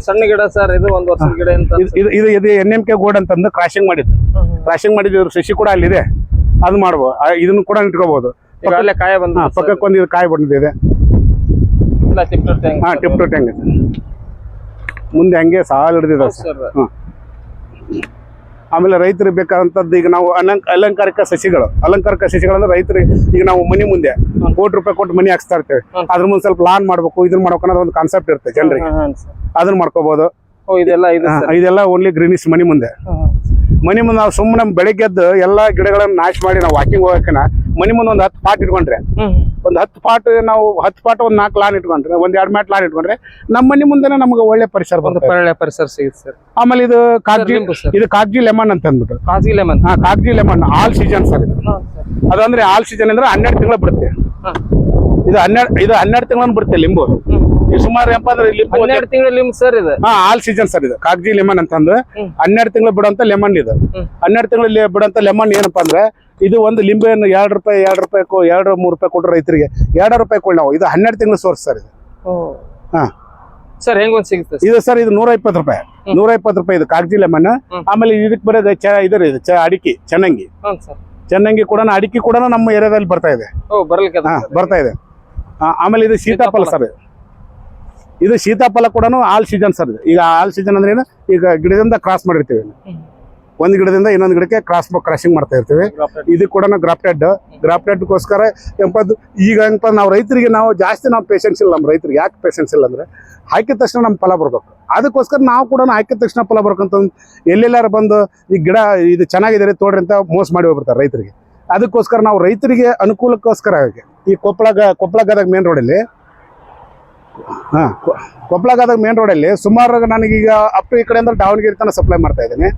B: ಸಣ್ಣ ಗಿಡ ಸರ್? ಇದು ಒಂದು ವರ್ಷದ ಗಿಡ ಅಂತ
A: ಇದು- ಇದು ಇದು ಇದು ಎನ್ ಎಂ ಕೆ ಗೋಡ್ ಅಂತಂದು ಕ್ರಾಶಿಂಗ್ ಮಾಡಿದ್ದು. ಕ್ರಾಶಿಂಗ್ ಮಾಡಿದ್ದು ಶಶಿ ಕೂಡ ಅಲ್ಲಿದೆ. ಅದು ಮಾಡ್ಬೋದು. ಇದನ್ನು ಕೂಡ ಇಟ್ಕೋಬಹುದು
B: ಅಲ್ಲೇ ಕಾಯ ಬಂದ
A: ಹಾ ಪಕ್ಕಕ್ಕೆ ಒಂದು ಇದು ಕಾಯಿ ಬಂದಿದೆ. ಹಾ ಟಿಪ್ ಟು ಟ್ಯಾಂಗ್ ಇದೆ. ಮುಂದೆ ಹಂಗೆ ಸಾಲ ಹಿಡಿದಿದೆ ಸರ್. ಆಮೇಲೆ ರೈತರಿಗೆ ಬೇಕಾದಂತದ್ದು ಈಗ ನಾವು ಅಲಂಕ ಅಲಂಕಾರಿಕ ಸಸಿಗಳು ಅಲಂಕಾರಿಕ ಸಸಿಗಳಂದ್ರೆ ರೈತರಿಗೆ ಈಗ ನಾವು ಮನಿ ಮುಂದೆ ಕೋಟಿ ರೂಪಾಯಿ ಕೊಟ್ಟು ಮನಿ ಹಾಕ್ಸ್ತಾ ಇರ್ತೇವೆ. ಅದ್ರ ಮುಂದೆ ಸ್ವಲ್ಪ ಲಾನ್ ಮಾಡ್ಬೇಕು ಇದನ್ನ ಮಾಡ್ಬೇಕು ಅನ್ನೋದು ಒಂದು ಕಾನ್ಸೆಪ್ಟ್ ಇರುತ್ತೆ ಜನರಿಗೆ. ಅದನ್ನ ಮಾಡ್ಕೋಬಹುದು
B: ಇದೆಲ್ಲ ಇದು
A: ಇದೆಲ್ಲ ಓನ್ಲಿ ಗ್ರೀನಿಶ್ ಮನಿ ಮುಂದೆ. ಮನಿ ಮುಂದೆ ನಾವು ಸುಮ್ಮನೆ ಬೆಳಗ್ಗೆದ್ದು ಎಲ್ಲಾ ಗಿಡಗಳನ್ನ ನಾಶ ಮಾಡಿ ನಾವು ವಾಕಿಂಗ್ ಹೋಗಕ್ಕಿನ ಮನಿ ಮುಂದೆ ಒಂದು ಹತ್ತು ಪಾಟ್ ಇಟ್ಕೊಂಡ್ರೆ. ಒಂದು ಹತ್ತು ಪಾಟ್ ನಾವು ಹತ್ತು ಪಾಟ್ ಒಂದು ನಾಲ್ಕು ಲಾನ್ ಇಟ್ಕೊಂಡ್ರೆ ಒಂದ್ ಎರಡು ಮ್ಯಾಟ್ ಲಾನ್ ಇಟ್ಕೊಂಡ್ರೆ ನಮ್ಮ ಮನಿ ಮುಂದೆನೆ ನಮ್ಗೆ ಒಳ್ಳೆ ಪರಿಸರ
B: ಬರುತ್ತೆ
A: ಬರ್ತದೆ.
B: ಒಳ್ಳೆ ಪರಿಸರ ಸಿಗುತ್ತೆ ಸರ್.
A: ಆಮೇಲೆ ಇದು ಕಾಗ್ಜಿ ಇದು ಕಾಗ್ಜಿ ಲೆಮನ್ ಅಂತ ಅಂದ್ಬಿಟ್ಟು.
B: ಕಾಜಿ ಲೆಮನ್.
A: ಹಾ ಕಾಗ್ಜಿ ಲೆಮನ್ ಆಲ್ ಸೀಸನ್ ಸರ್ ಇದು. ಅದಂದ್ರೆ ಆಲ್ ಸೀಸನ್ ಅಂದ್ರೆ ಹನ್ನೆರಡು ತಿಂಗಳು ಬಿಡುತ್ತೆ. ಇದು ಹನ್ನೆರಡು ಇದು ಹನ್ನೆರಡು ತಿಂಗಳು ಬಿಡುತ್ತೆ ಲಿಂಬು. ಸುಮಾರು ಲಿಂಬು
B: ಹನ್ನೆರಡು ತಿಂಗಳ ಲಿಂಬು ಸರ್ ಇದು.
A: ಹಾ ಆಲ್ ಸೀಸನ್ ಸರ್ ಇದು. ಕಾಗಜಿ ಲೆಮನ್
B: ಅಂತಂದ್ರೆ.
A: ಹನ್ನೆರಡು ತಿಂಗಳು ಬಿಡುವಂತ ಲೆಮನ್ ಇದು. ಹನ್ನೆರಡು ತಿಂಗಳು ಬಿಡುವಂತ ಲೆಮನ್ ಏನಪ್ಪಾ ಅಂದ್ರೆ ಇದು ಒಂದು ಲಿಂಬೆಯನ್ನು ಎರಡು ರೂಪಾಯಿ ಎರಡು ರೂಪಾಯಿ ಎರಡು ಮೂರು ರೂಪಾಯಿ ಕೊಟ್ಟರೆ ರೈತರಿಗೆ ಎರಡು ರೂಪಾಯಿ ಕೊಡಿ ನಾವು. ಇದು ಹನ್ನೆರಡು ತಿಂಗಳು ಸೋರ್ಸ್ ಸರ್ ಇದು. ಹಾ.
B: ಸರ್ ಹೆಂಗ್ ಒಂದ್ ಸಿಗುತ್ತೆ
A: ಇದು ಸರ್ ಇದು ನೂರ ಇಪ್ಪತ್ತು ರೂಪಾಯಿ. ನೂರ ಇಪ್ಪತ್ತು ರೂಪಾಯಿ ಇದು ಕಾಗಜಿ ಲೆಮನ್. ಆಮೇಲೆ ಇದಕ್ಕೆ ಬರೋದು ಚ ಇದ್ರ ಇದು ಚ ಅಡಿಕೆ ಚೆನ್ನಂಗಿ. ಚೆನ್ನಂಗಿ ಕೂಡ ಅಡಿಕೆ ಕೂಡ ನಮ್ಮ ಏರಿಯಾದಲ್ಲಿ ಬರ್ತಾ ಇದೆ. ಬರ್ತಾ ಇದೆ. ಆಮೇಲೆ ಇದು ಸೀತಾಫಲ ಸರ್ ಇದು ಸೀತಾಫಲ ಕೂಡ ಆಲ್ ಸೀಸನ್ ಸರ್ ಈಗ ಆಲ್ ಸೀಸನ್ ಅಂದ್ರೆ ಏನು? ಈಗ ಗಿಡದಿಂದ ಕ್ರಾಸ್ ಮಾಡಿರ್ತೀವಿ. ಒಂದು ಗಿಡದಿಂದ ಇನ್ನೊಂದು ಗಿಡಕ್ಕೆ ಕ್ರಾಸ್ ಕ್ರಾಸಿಂಗ್ ಮಾಡ್ತಾ ಇರ್ತೀವಿ. ಇದು ಕೂಡ ಗ್ರಾಫ್ಟೆಡ್ ಗ್ರಾಫ್ಟೆಡ್ಗೋಸ್ಕರ ಎಂಪದ್ದು ಈಗ ಏನಪ್ಪ ನಾವು ರೈತರಿಗೆ ನಾವು ಜಾಸ್ತಿ ನಾವು ಪೇಷನ್ಸ್ ಇಲ್ಲ ನಮ್ಮ ರೈತರಿಗೆ. ಯಾಕೆ ಪೇಷನ್ಸ್ ಇಲ್ಲ ಅಂದ್ರೆ ಹಾಕಿದ ತಕ್ಷಣ ನಮ್ಮ ಫಲ ಬರ್ಬೇಕು. ಅದಕ್ಕೋಸ್ಕರ ನಾವು ಕೂಡ ಹಾಕಿದ ತಕ್ಷಣ ಫಲ ಬರ್ಬೇಕಂತ ಎಲ್ಲೆಲ್ಲಾರು ಬಂದು ಈ ಗಿಡ ಇದು ಚೆನ್ನಾಗಿದೆ ರೀ ತೋಡ್ರಿ ಅಂತ ಮೋಸ ಮಾಡಿ ಹೋಗ್ಬಿಡ್ತಾರೆ ರೈತರಿಗೆ. ಅದಕ್ಕೋಸ್ಕರ ನಾವು ರೈತರಿಗೆ ಅನುಕೂಲಕ್ಕೋಸ್ಕರ ಈ ಕೊಪ್ಪಳ ಕೊಪ್ಪಳ ಗದಗ ಮೇನ್ ರೋಡಲ್ಲಿ ಹಾಂ. ಕೊಪ್ಪಳ ಗದಗ ಮೇನ್ ರೋಡಲ್ಲಿ ಸುಮಾರು ನನಗೀಗ ಅಪ್ ಈ ಕಡೆ ಅಂದ್ರೆ ದಾವಣಗೆರೆ ತನಕ ಸಪ್ಲೈ ಮಾಡ್ತಾ ಇದ್ದೀನಿ.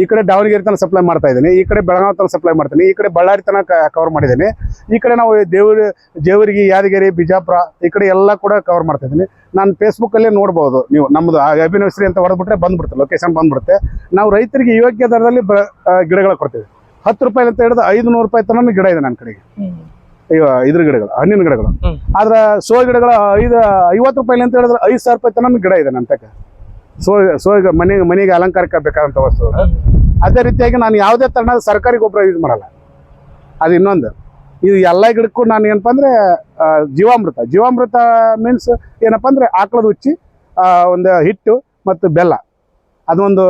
A: ಈ ಕಡೆ ದಾವಣಗೆರೆ ತನಕ ಸಪ್ಲೈ ಮಾಡ್ತಾ ಇದ್ದೀನಿ. ಈ ಕಡೆ ಬೆಳಗಾವಿ ತನಕ ಸಪ್ಲೈ ಮಾಡ್ತೀನಿ. ಈ ಕಡೆ ಬಳ್ಳಾರಿ ತನಕ ಕವರ್ ಮಾಡಿದ್ದೀನಿ. ಈ ಕಡೆ ನಾವು ದೇವರು ದೇವರಿಗೆ ಯಾದಗಿರಿ, ಬಿಜಾಪುರ ಈ ಕಡೆ ಎಲ್ಲ ಕೂಡ ಕವರ್ ಮಾಡ್ತಾ ಇದ್ದೀನಿ. ನಾನು ಫೇಸ್ಬುಕ್ಕಲ್ಲೇ ನೋಡ್ಬೋದು ನೀವು. ನಮ್ಮದು ಅಭಿನವಶ್ರೀ ಅಂತ ಹೊಡೆದ್ಬಿಟ್ರೆ ಬಂದ್ಬಿಡುತ್ತೆ ಲೊಕೇಶನ್ ಬಂದ್ಬಿಡುತ್ತೆ. ನಾವು ರೈತರಿಗೆ ಯೋಗ್ಯ ದರದಲ್ಲಿ ಗಿಡಗಳ ಕೊಡ್ತೀವಿ. ಹತ್ತು ರೂಪಾಯಿ ಅಂತ ಹಿಡಿದು ಐದು ನೂರು ರೂಪಾಯಿ ತನಕ ಗಿಡ ಇದೆ ನನ್ನ ಕಡೆಗೆ. ಇದ್ರ ಗಿಡಗಳು ಹಣ್ಣಿನ ಗಿಡಗಳು. ಆದ್ರ ಸೋ ಗಿಡಗಳ ಐದು ಐವತ್ತು ರೂಪಾಯಿ ಅಂತ ಹೇಳಿದ್ರೆ ಐದು ಸಾವಿರ ರೂಪಾಯಿ ತನಕ ಗಿಡ ಇದೆ ನನ್ನ ಸೋ ಸೋ ಸೋ ಮನೆಗೆ ಮನೆಗೆ ಅಲಂಕಾರಕ್ಕೆ ಬೇಕಾದಂಥ ವಸ್ತು ಅದೇ. ರೀತಿಯಾಗಿ ನಾನು ಯಾವುದೇ ತರಹದ ಸರ್ಕಾರಿ ಗೊಬ್ಬರ ಯೂಸ್ ಮಾಡಲ್ಲ. ಅದು ಇನ್ನೊಂದು. ಇದು ಎಲ್ಲ ಗಿಡಕ್ಕೂ ನಾನು ಏನಪ್ಪ ಅಂದ್ರೆ ಜೀವಾಮೃತ. ಜೀವಾಮೃತ ಮೀನ್ಸ್ ಏನಪ್ಪ ಅಂದ್ರೆ ಆಕಳದ ಉಚ್ಚಿ ಒಂದು ಹಿಟ್ಟು ಮತ್ತು ಬೆಲ್ಲ. ಅದೊಂದು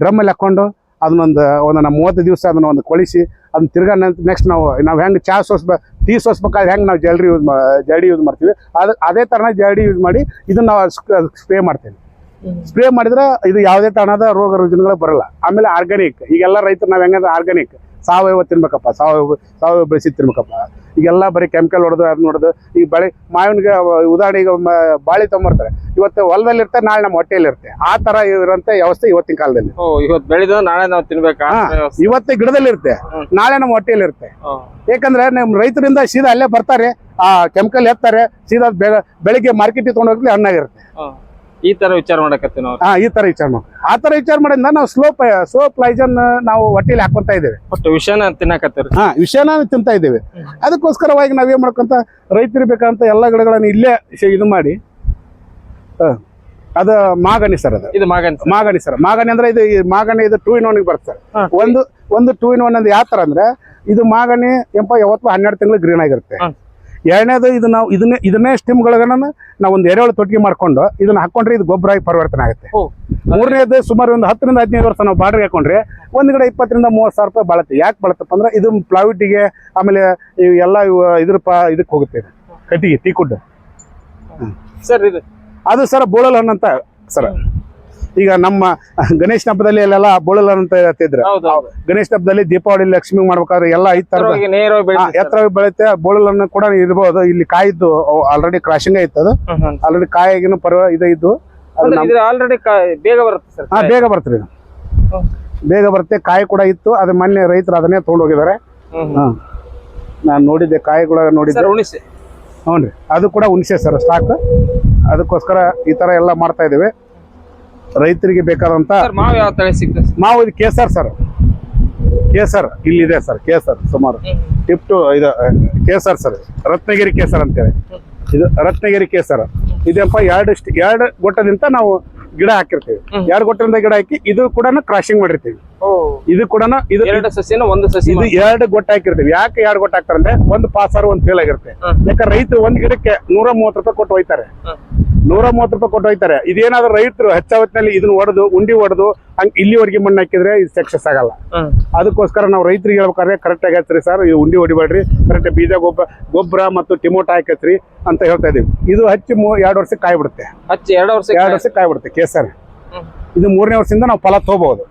A: ಡ್ರಮ್ಮಲ್ಲಿ ಹಾಕ್ಕೊಂಡು ಅದನ್ನೊಂದು ಒಂದು ನಮ್ಮ ಮೂವತ್ತು ದಿವಸ ಅದನ್ನ ಒಂದು ಕೊಳಿಸಿ ಅದನ್ನ ತಿರ್ಗಾ ನೆಕ್ಸ್ಟ್ ನಾವು ನಾವು ಹೆಂಗೆ ಚಾ ಸೋಸ್ಬೇಕು ಟೀ ಸೋಸ್ಬೇಕಾದ್ರೆ ಹೆಂಗೆ ನಾವು ಜಲ್ರಿ ಯೂಸ್ ಜಡಿ ಯೂಸ್ ಮಾಡ್ತೀವಿ ಅದು ಅದೇ ಥರನ ಜಡಿ ಯೂಸ್ ಮಾಡಿ ಇದನ್ನ ನಾವು ಸ್ಪ್ರೇ ಮಾಡ್ತೇವೆ. ಸ್ಪ್ರೇ ಮಾಡಿದ್ರೆ ಇದು ಯಾವುದೇ ತರಹದ ರೋಗ ರುಜಿನಗಳು ಬರಲ್ಲ. ಆಮೇಲೆ ಆರ್ಗಾನಿಕ್ ಈಗೆಲ್ಲ ರೈತರು ನಾವು ಹೆಂಗಂದ್ರೆ ಆರ್ಗಾನಿಕ್ ಸಾವಯವ ತಿನ್ಬೇಕಪ್ಪ ಸಾವಯವ ಸಾವಯವ ಬೆಳೆಸಿ ತಿನ್ಬೇಕಪ್ಪ. ಈಗೆಲ್ಲ ಬರೀ ಕೆಮಿಕಲ್ ಹೊಡೆದು ಅದು ನೋಡೋದು ಈಗ ಬೆಳೆ ಮಾವಿನ ಉದಾಹರಣೆಗೆ ಬಾಳೆ ಬಾಳಿ ತೊಗೊಂಬರ್ತಾರೆ ಇವತ್ತು ಹೊಲದಲ್ಲಿ ಇರ್ತಾರೆ ನಾಳೆ ನಮ್ಮ ಹೊಟ್ಟೆಯಲ್ಲಿ ಇರುತ್ತೆ ಆ ತರ ಇರುವಂತ ವ್ಯವಸ್ಥೆ ಇವತ್ತಿನ ಕಾಲದಲ್ಲಿ.
B: ಓ ಇವತ್ತು ಬೆಳೆದ ನಾಳೆ ನಾವು ತಿನ್ಬೇಕಾ?
A: ಇವತ್ತು ಗಿಡದಲ್ಲಿ ಇರುತ್ತೆ ನಾಳೆ ನಮ್ಮ ಹೊಟ್ಟೆಯಲ್ಲಿ ಇರುತ್ತೆ. ಯಾಕಂದ್ರೆ ನಮ್ಮ ರೈತರಿಂದ ಸೀದಾ ಅಲ್ಲೇ ಬರ್ತಾರೆ ಆ ಕೆಮಿಕಲ್ ಎತ್ತಾರೆ ಸೀದಾ ಬೆಳ- ಬೆಳಿಗ್ಗೆ ಮಾರ್ಕೆಟ್ ತೊಗೊಂಡು ಹೋಗ್ಲಿ ಹಣ್ಣಾಗಿರುತ್ತೆ.
B: ಈ ತರ ವಿಚಾರ ಮಾಡಕತ್ತೀವಿ ನಾವು.
A: ಹಾ ಈ ತರ ವಿಚಾರ ಮಾಡ ಆ ತರ ವಿಚಾರ ಮಾಡಿಂದ ನಾವು ಸ್ಲೋ ಸ್ಲೋ ಪ್ಲೈಜನ್ ನಾವು ಹೊಟ್ಟೆಲಿ ಹಾಕೊಂತ ಇದ್ದೇವೆ.
B: ಒಟ್ಟು ವಿಷಯನ ತಿನ್ನಕತ್ತೀರಿ.
A: ಹಾ ವಿಷಯನ ತಿಂತಾ ಇದ್ದೇವೆ. ಅದಕ್ಕೋಸ್ಕರವಾಗಿ ನಾವೇನ್ ಮಾಡ್ಕೊಂತ ರೈತರಿಗೆ ಬೇಕಂತ ಎಲ್ಲಾ ಗಿಡಗಳನ್ನ ಇಲ್ಲೇ ಇದು ಮಾಡಿ ಅದು ಮಾಗಣಿ ಸರ್ ಅದು.
B: ಇದು ಮಾಗಣಿ
A: ಮಾಗಣಿ ಸರ್. ಮಾಗಣಿ ಅಂದ್ರೆ ಇದು ಈ ಮಾಗನಿ ಇದು ಟೂ ಇನ್ ಒನ್ ಬರುತ್ತೆ ಸರ್. ಒಂದು ಒಂದು ಟೂ ಇನ್ ಒನ್ ಅಂದ್ರೆ ಯಾವ ತರ ಅಂದ್ರೆ ಇದು ಮಾಗಣಿ ಎಂಪ ಯಾವತ್ತು ಹನ್ನೆರಡು ತಿಂಗಳು ಗ್ರೀನ್ ಆಗಿರುತ್ತೆ. ಎರಡನೇದು ಇದು ನಾವು ಇದನ್ನೇ ಇದನ್ನೇ ಸ್ಟಿಮ್ಗಳನ್ನ ನಾವು ಒಂದು ಎರೆಹುಳು ತೊಟ್ಟಿಗೆ ಮಾಡ್ಕೊಂಡು ಇದನ್ನ ಹಾಕೊಂಡ್ರೆ ಇದು ಗೊಬ್ಬರ ಆಗಿ ಪರಿವರ್ತನೆ ಆಗುತ್ತೆ. ಮೂರನೇದು ಸುಮಾರು ಒಂದು ಹತ್ತರಿಂದ ಹದಿನೈದು ವರ್ಷ ನಾವು ಬಾಡ್ರಿಗೆ ಹಾಕೊಂಡ್ರೆ ಒಂದು ಕಡೆ ಇಪ್ಪತ್ತರಿಂದ ಮೂವತ್ತು ಸಾವಿರ ರೂಪಾಯಿ ಬಾಳತ್ತೆ. ಯಾಕೆ ಬಾಳತ್ತಪ್ಪ ಅಂದ್ರೆ ಇದು ಪ್ಲಾವಿಟಿಗೆ ಆಮೇಲೆ ಇವೆಲ್ಲ ಎಲ್ಲ ಇದ್ರ ಪ ಇದಕ್ಕೆ ಹೋಗುತ್ತೆ. ಕಟ್ಟಿಗೆ ಟೀಕುಡ್
B: ಸರ್ ಇದು
A: ಅದು ಸರ್ ಬೋಳಲ್ ಹಣ್ಣು ಅಂತ ಸರ್. ಈಗ ನಮ್ಮ ಗಣೇಶ ಹಬ್ಬದಲ್ಲಿ ಅಲ್ಲೆಲ್ಲ ಬೋಳಲ್ ಹಣ್ಣು ಅಂತ ಹೇಳ್ತಿದ್ರು.
B: ಹೌದು ಹೌದು.
A: ಗಣೇಶ ಹಬ್ಬದಲ್ಲಿ ದೀಪಾವಳಿ ಲಕ್ಷ್ಮಿ ಮಾಡ್ಬೇಕಾದ್ರೆ ಎಲ್ಲ ಐದು
B: ತರ
A: ಎತ್ತರ ಬೆಳೆಯುತ್ತೆ ಬೋಳಲ್ ಹಣ್ಣು ಕೂಡ ಇರ್ಬೋದು. ಇಲ್ಲಿ ಕಾಯಿದ್ದು ಆಲ್ರೆಡಿ ಕ್ರಾಶಿಂಗ್ ಐತೆ ಅದು. ಆಲ್ರೆಡಿ ಕಾಯಿಗಿನ ಪರ್ವ ಇದು ಇದ್ದು.
B: ಆಲ್ರೆಡಿ ಬೇಗ ಬರುತ್ತೆ
A: ಹಾ ಬೇಗ ಬರ್ತದೆ ಬೇಗ ಬರುತ್ತೆ. ಕಾಯಿ ಕೂಡ ಇತ್ತು. ಅದು ಮೊನ್ನೆ ರೈತರು ಅದನ್ನೇ ತಗೊಂಡೋಗಿದ್ದಾರೆ. ನಾನು ನೋಡಿದ್ದೆ ಕಾಯಿಗಳ ನೋಡಿದ್ದೆ. ಹ್ಞೂ ರೀ ಅದು ಕೂಡ ಹುಣಸೆ ಸರ್ ಸ್ಟಾಕ್ ಅದಕ್ಕೋಸ್ಕರ ಈ ಥರ ಎಲ್ಲ ಮಾಡ್ತಾ ಇದ್ದೇವೆ. ರೈತರಿಗೆ
B: ಬೇಕಾದಂಥ ಮಾವು ಯಾವ ತಳಿ ಸಿಗ್ತದೆ ಸರ್?
A: ಮಾವು ಇದು ಕೇಸರ್ ಸರ್. ಕೇಸರ್ ಇಲ್ಲಿದೆ ಸರ್ ಕೇಸರ್ ಸುಮಾರು. ಟಿಪ್ಟು ಇದು ಕೇಸರ್ ಸರ್ ರತ್ನಗಿರಿ ಕೇಸರ್ ಅಂತೇಳಿ. ಇದು ರತ್ನಗಿರಿ ಕೇಸರ್. ಇದಪ್ಪ ಎರಡು ಎರಡು ಗೊಟ್ಟದಿಂದ ನಾವು ಗಿಡ ಹಾಕಿರ್ತೀವಿ. ಎರಡು ಗೊಟ್ಟದಿಂದ ಗಿಡ ಹಾಕಿ ಇದು ಕೂಡ ಕ್ರಾಶಿಂಗ್ ಮಾಡಿರ್ತೀವಿ. ಇದು ಕೂಡ ಇದು
B: ಎರಡು ಸಸಿನ ಒಂದು ಸಸಿ
A: ಇದು ಎರಡು ಗೊಟ್ಟ ಹಾಕಿರ್ತೀವಿ. ಯಾಕೆ ಎರಡು ಗೊಟ್ಟ ಹಾಕ್ತಾರಂದ್ರೆ ಒಂದು ಪಾಸಾರು ಒಂದು ಫೇಲ್ ಆಗಿರುತ್ತೆ. ಯಾಕಂದ್ರೆ ರೈತರು ಒಂದ್ ಗಿಡಕ್ಕೆ ನೂರ ಮೂವತ್ತು ರೂಪಾಯಿ ಕೊಟ್ಟು ಹೋಯ್ತಾರೆ. ನೂರ ಮೂವತ್ತು ರೂಪಾಯಿ ಕೊಟ್ಟು ಹೋಯ್ತಾರೆ ಇದೇನಾದ್ರೂ ರೈತರು ಹೆಚ್ಚಾವತ್ತಿನಲ್ಲಿ ಇದನ್ನ ಹೊಡೆದು ಉಂಡಿ ಹೊಡೆದು ಹಂಗ್ ಇಲ್ಲಿವರೆಗೆ ಮಣ್ಣು ಹಾಕಿದ್ರೆ ಇದು ಸಕ್ಸಸ್ ಆಗಲ್ಲ. ಅದಕ್ಕೋಸ್ಕರ ನಾವು ರೈತರಿಗೆ ಹೇಳ್ಬೇಕಾದ್ರೆ ಕರೆಕ್ಟ್ ಆಗಿ ಹಚ್ಚ್ರಿ ಸರ್ ಇದು ಉಂಡಿ ಹೊಡಿಬೇಡ್ರಿ ಕರೆಕ್ಟ್ ಬೀಜ ಗೊಬ್ಬರ ಗೊಬ್ಬರ ಮತ್ತು ಟಿಮೋಟ ಹಾಕತ್ರಿ ಅಂತ ಹೇಳ್ತಾ ಇದೀವಿ. ಇದು ಹಚ್ಚಿ ಮೂ ಎರಡು ವರ್ಷಕ್ಕೆ ಕಾಯ್ಬಿಡುತ್ತೆ.
B: ಹಚ್ಚಿ ಎರಡು ವರ್ಷ
A: ಎರಡು ವರ್ಷಕ್ಕೆ ಕಾಯಿ ಬಿಡುತ್ತೆ ಕೇಸರ್. ಇದು ಮೂರನೇ ವರ್ಷದಿಂದ ನಾವು ಫಲ ತಗೋಬಹುದು.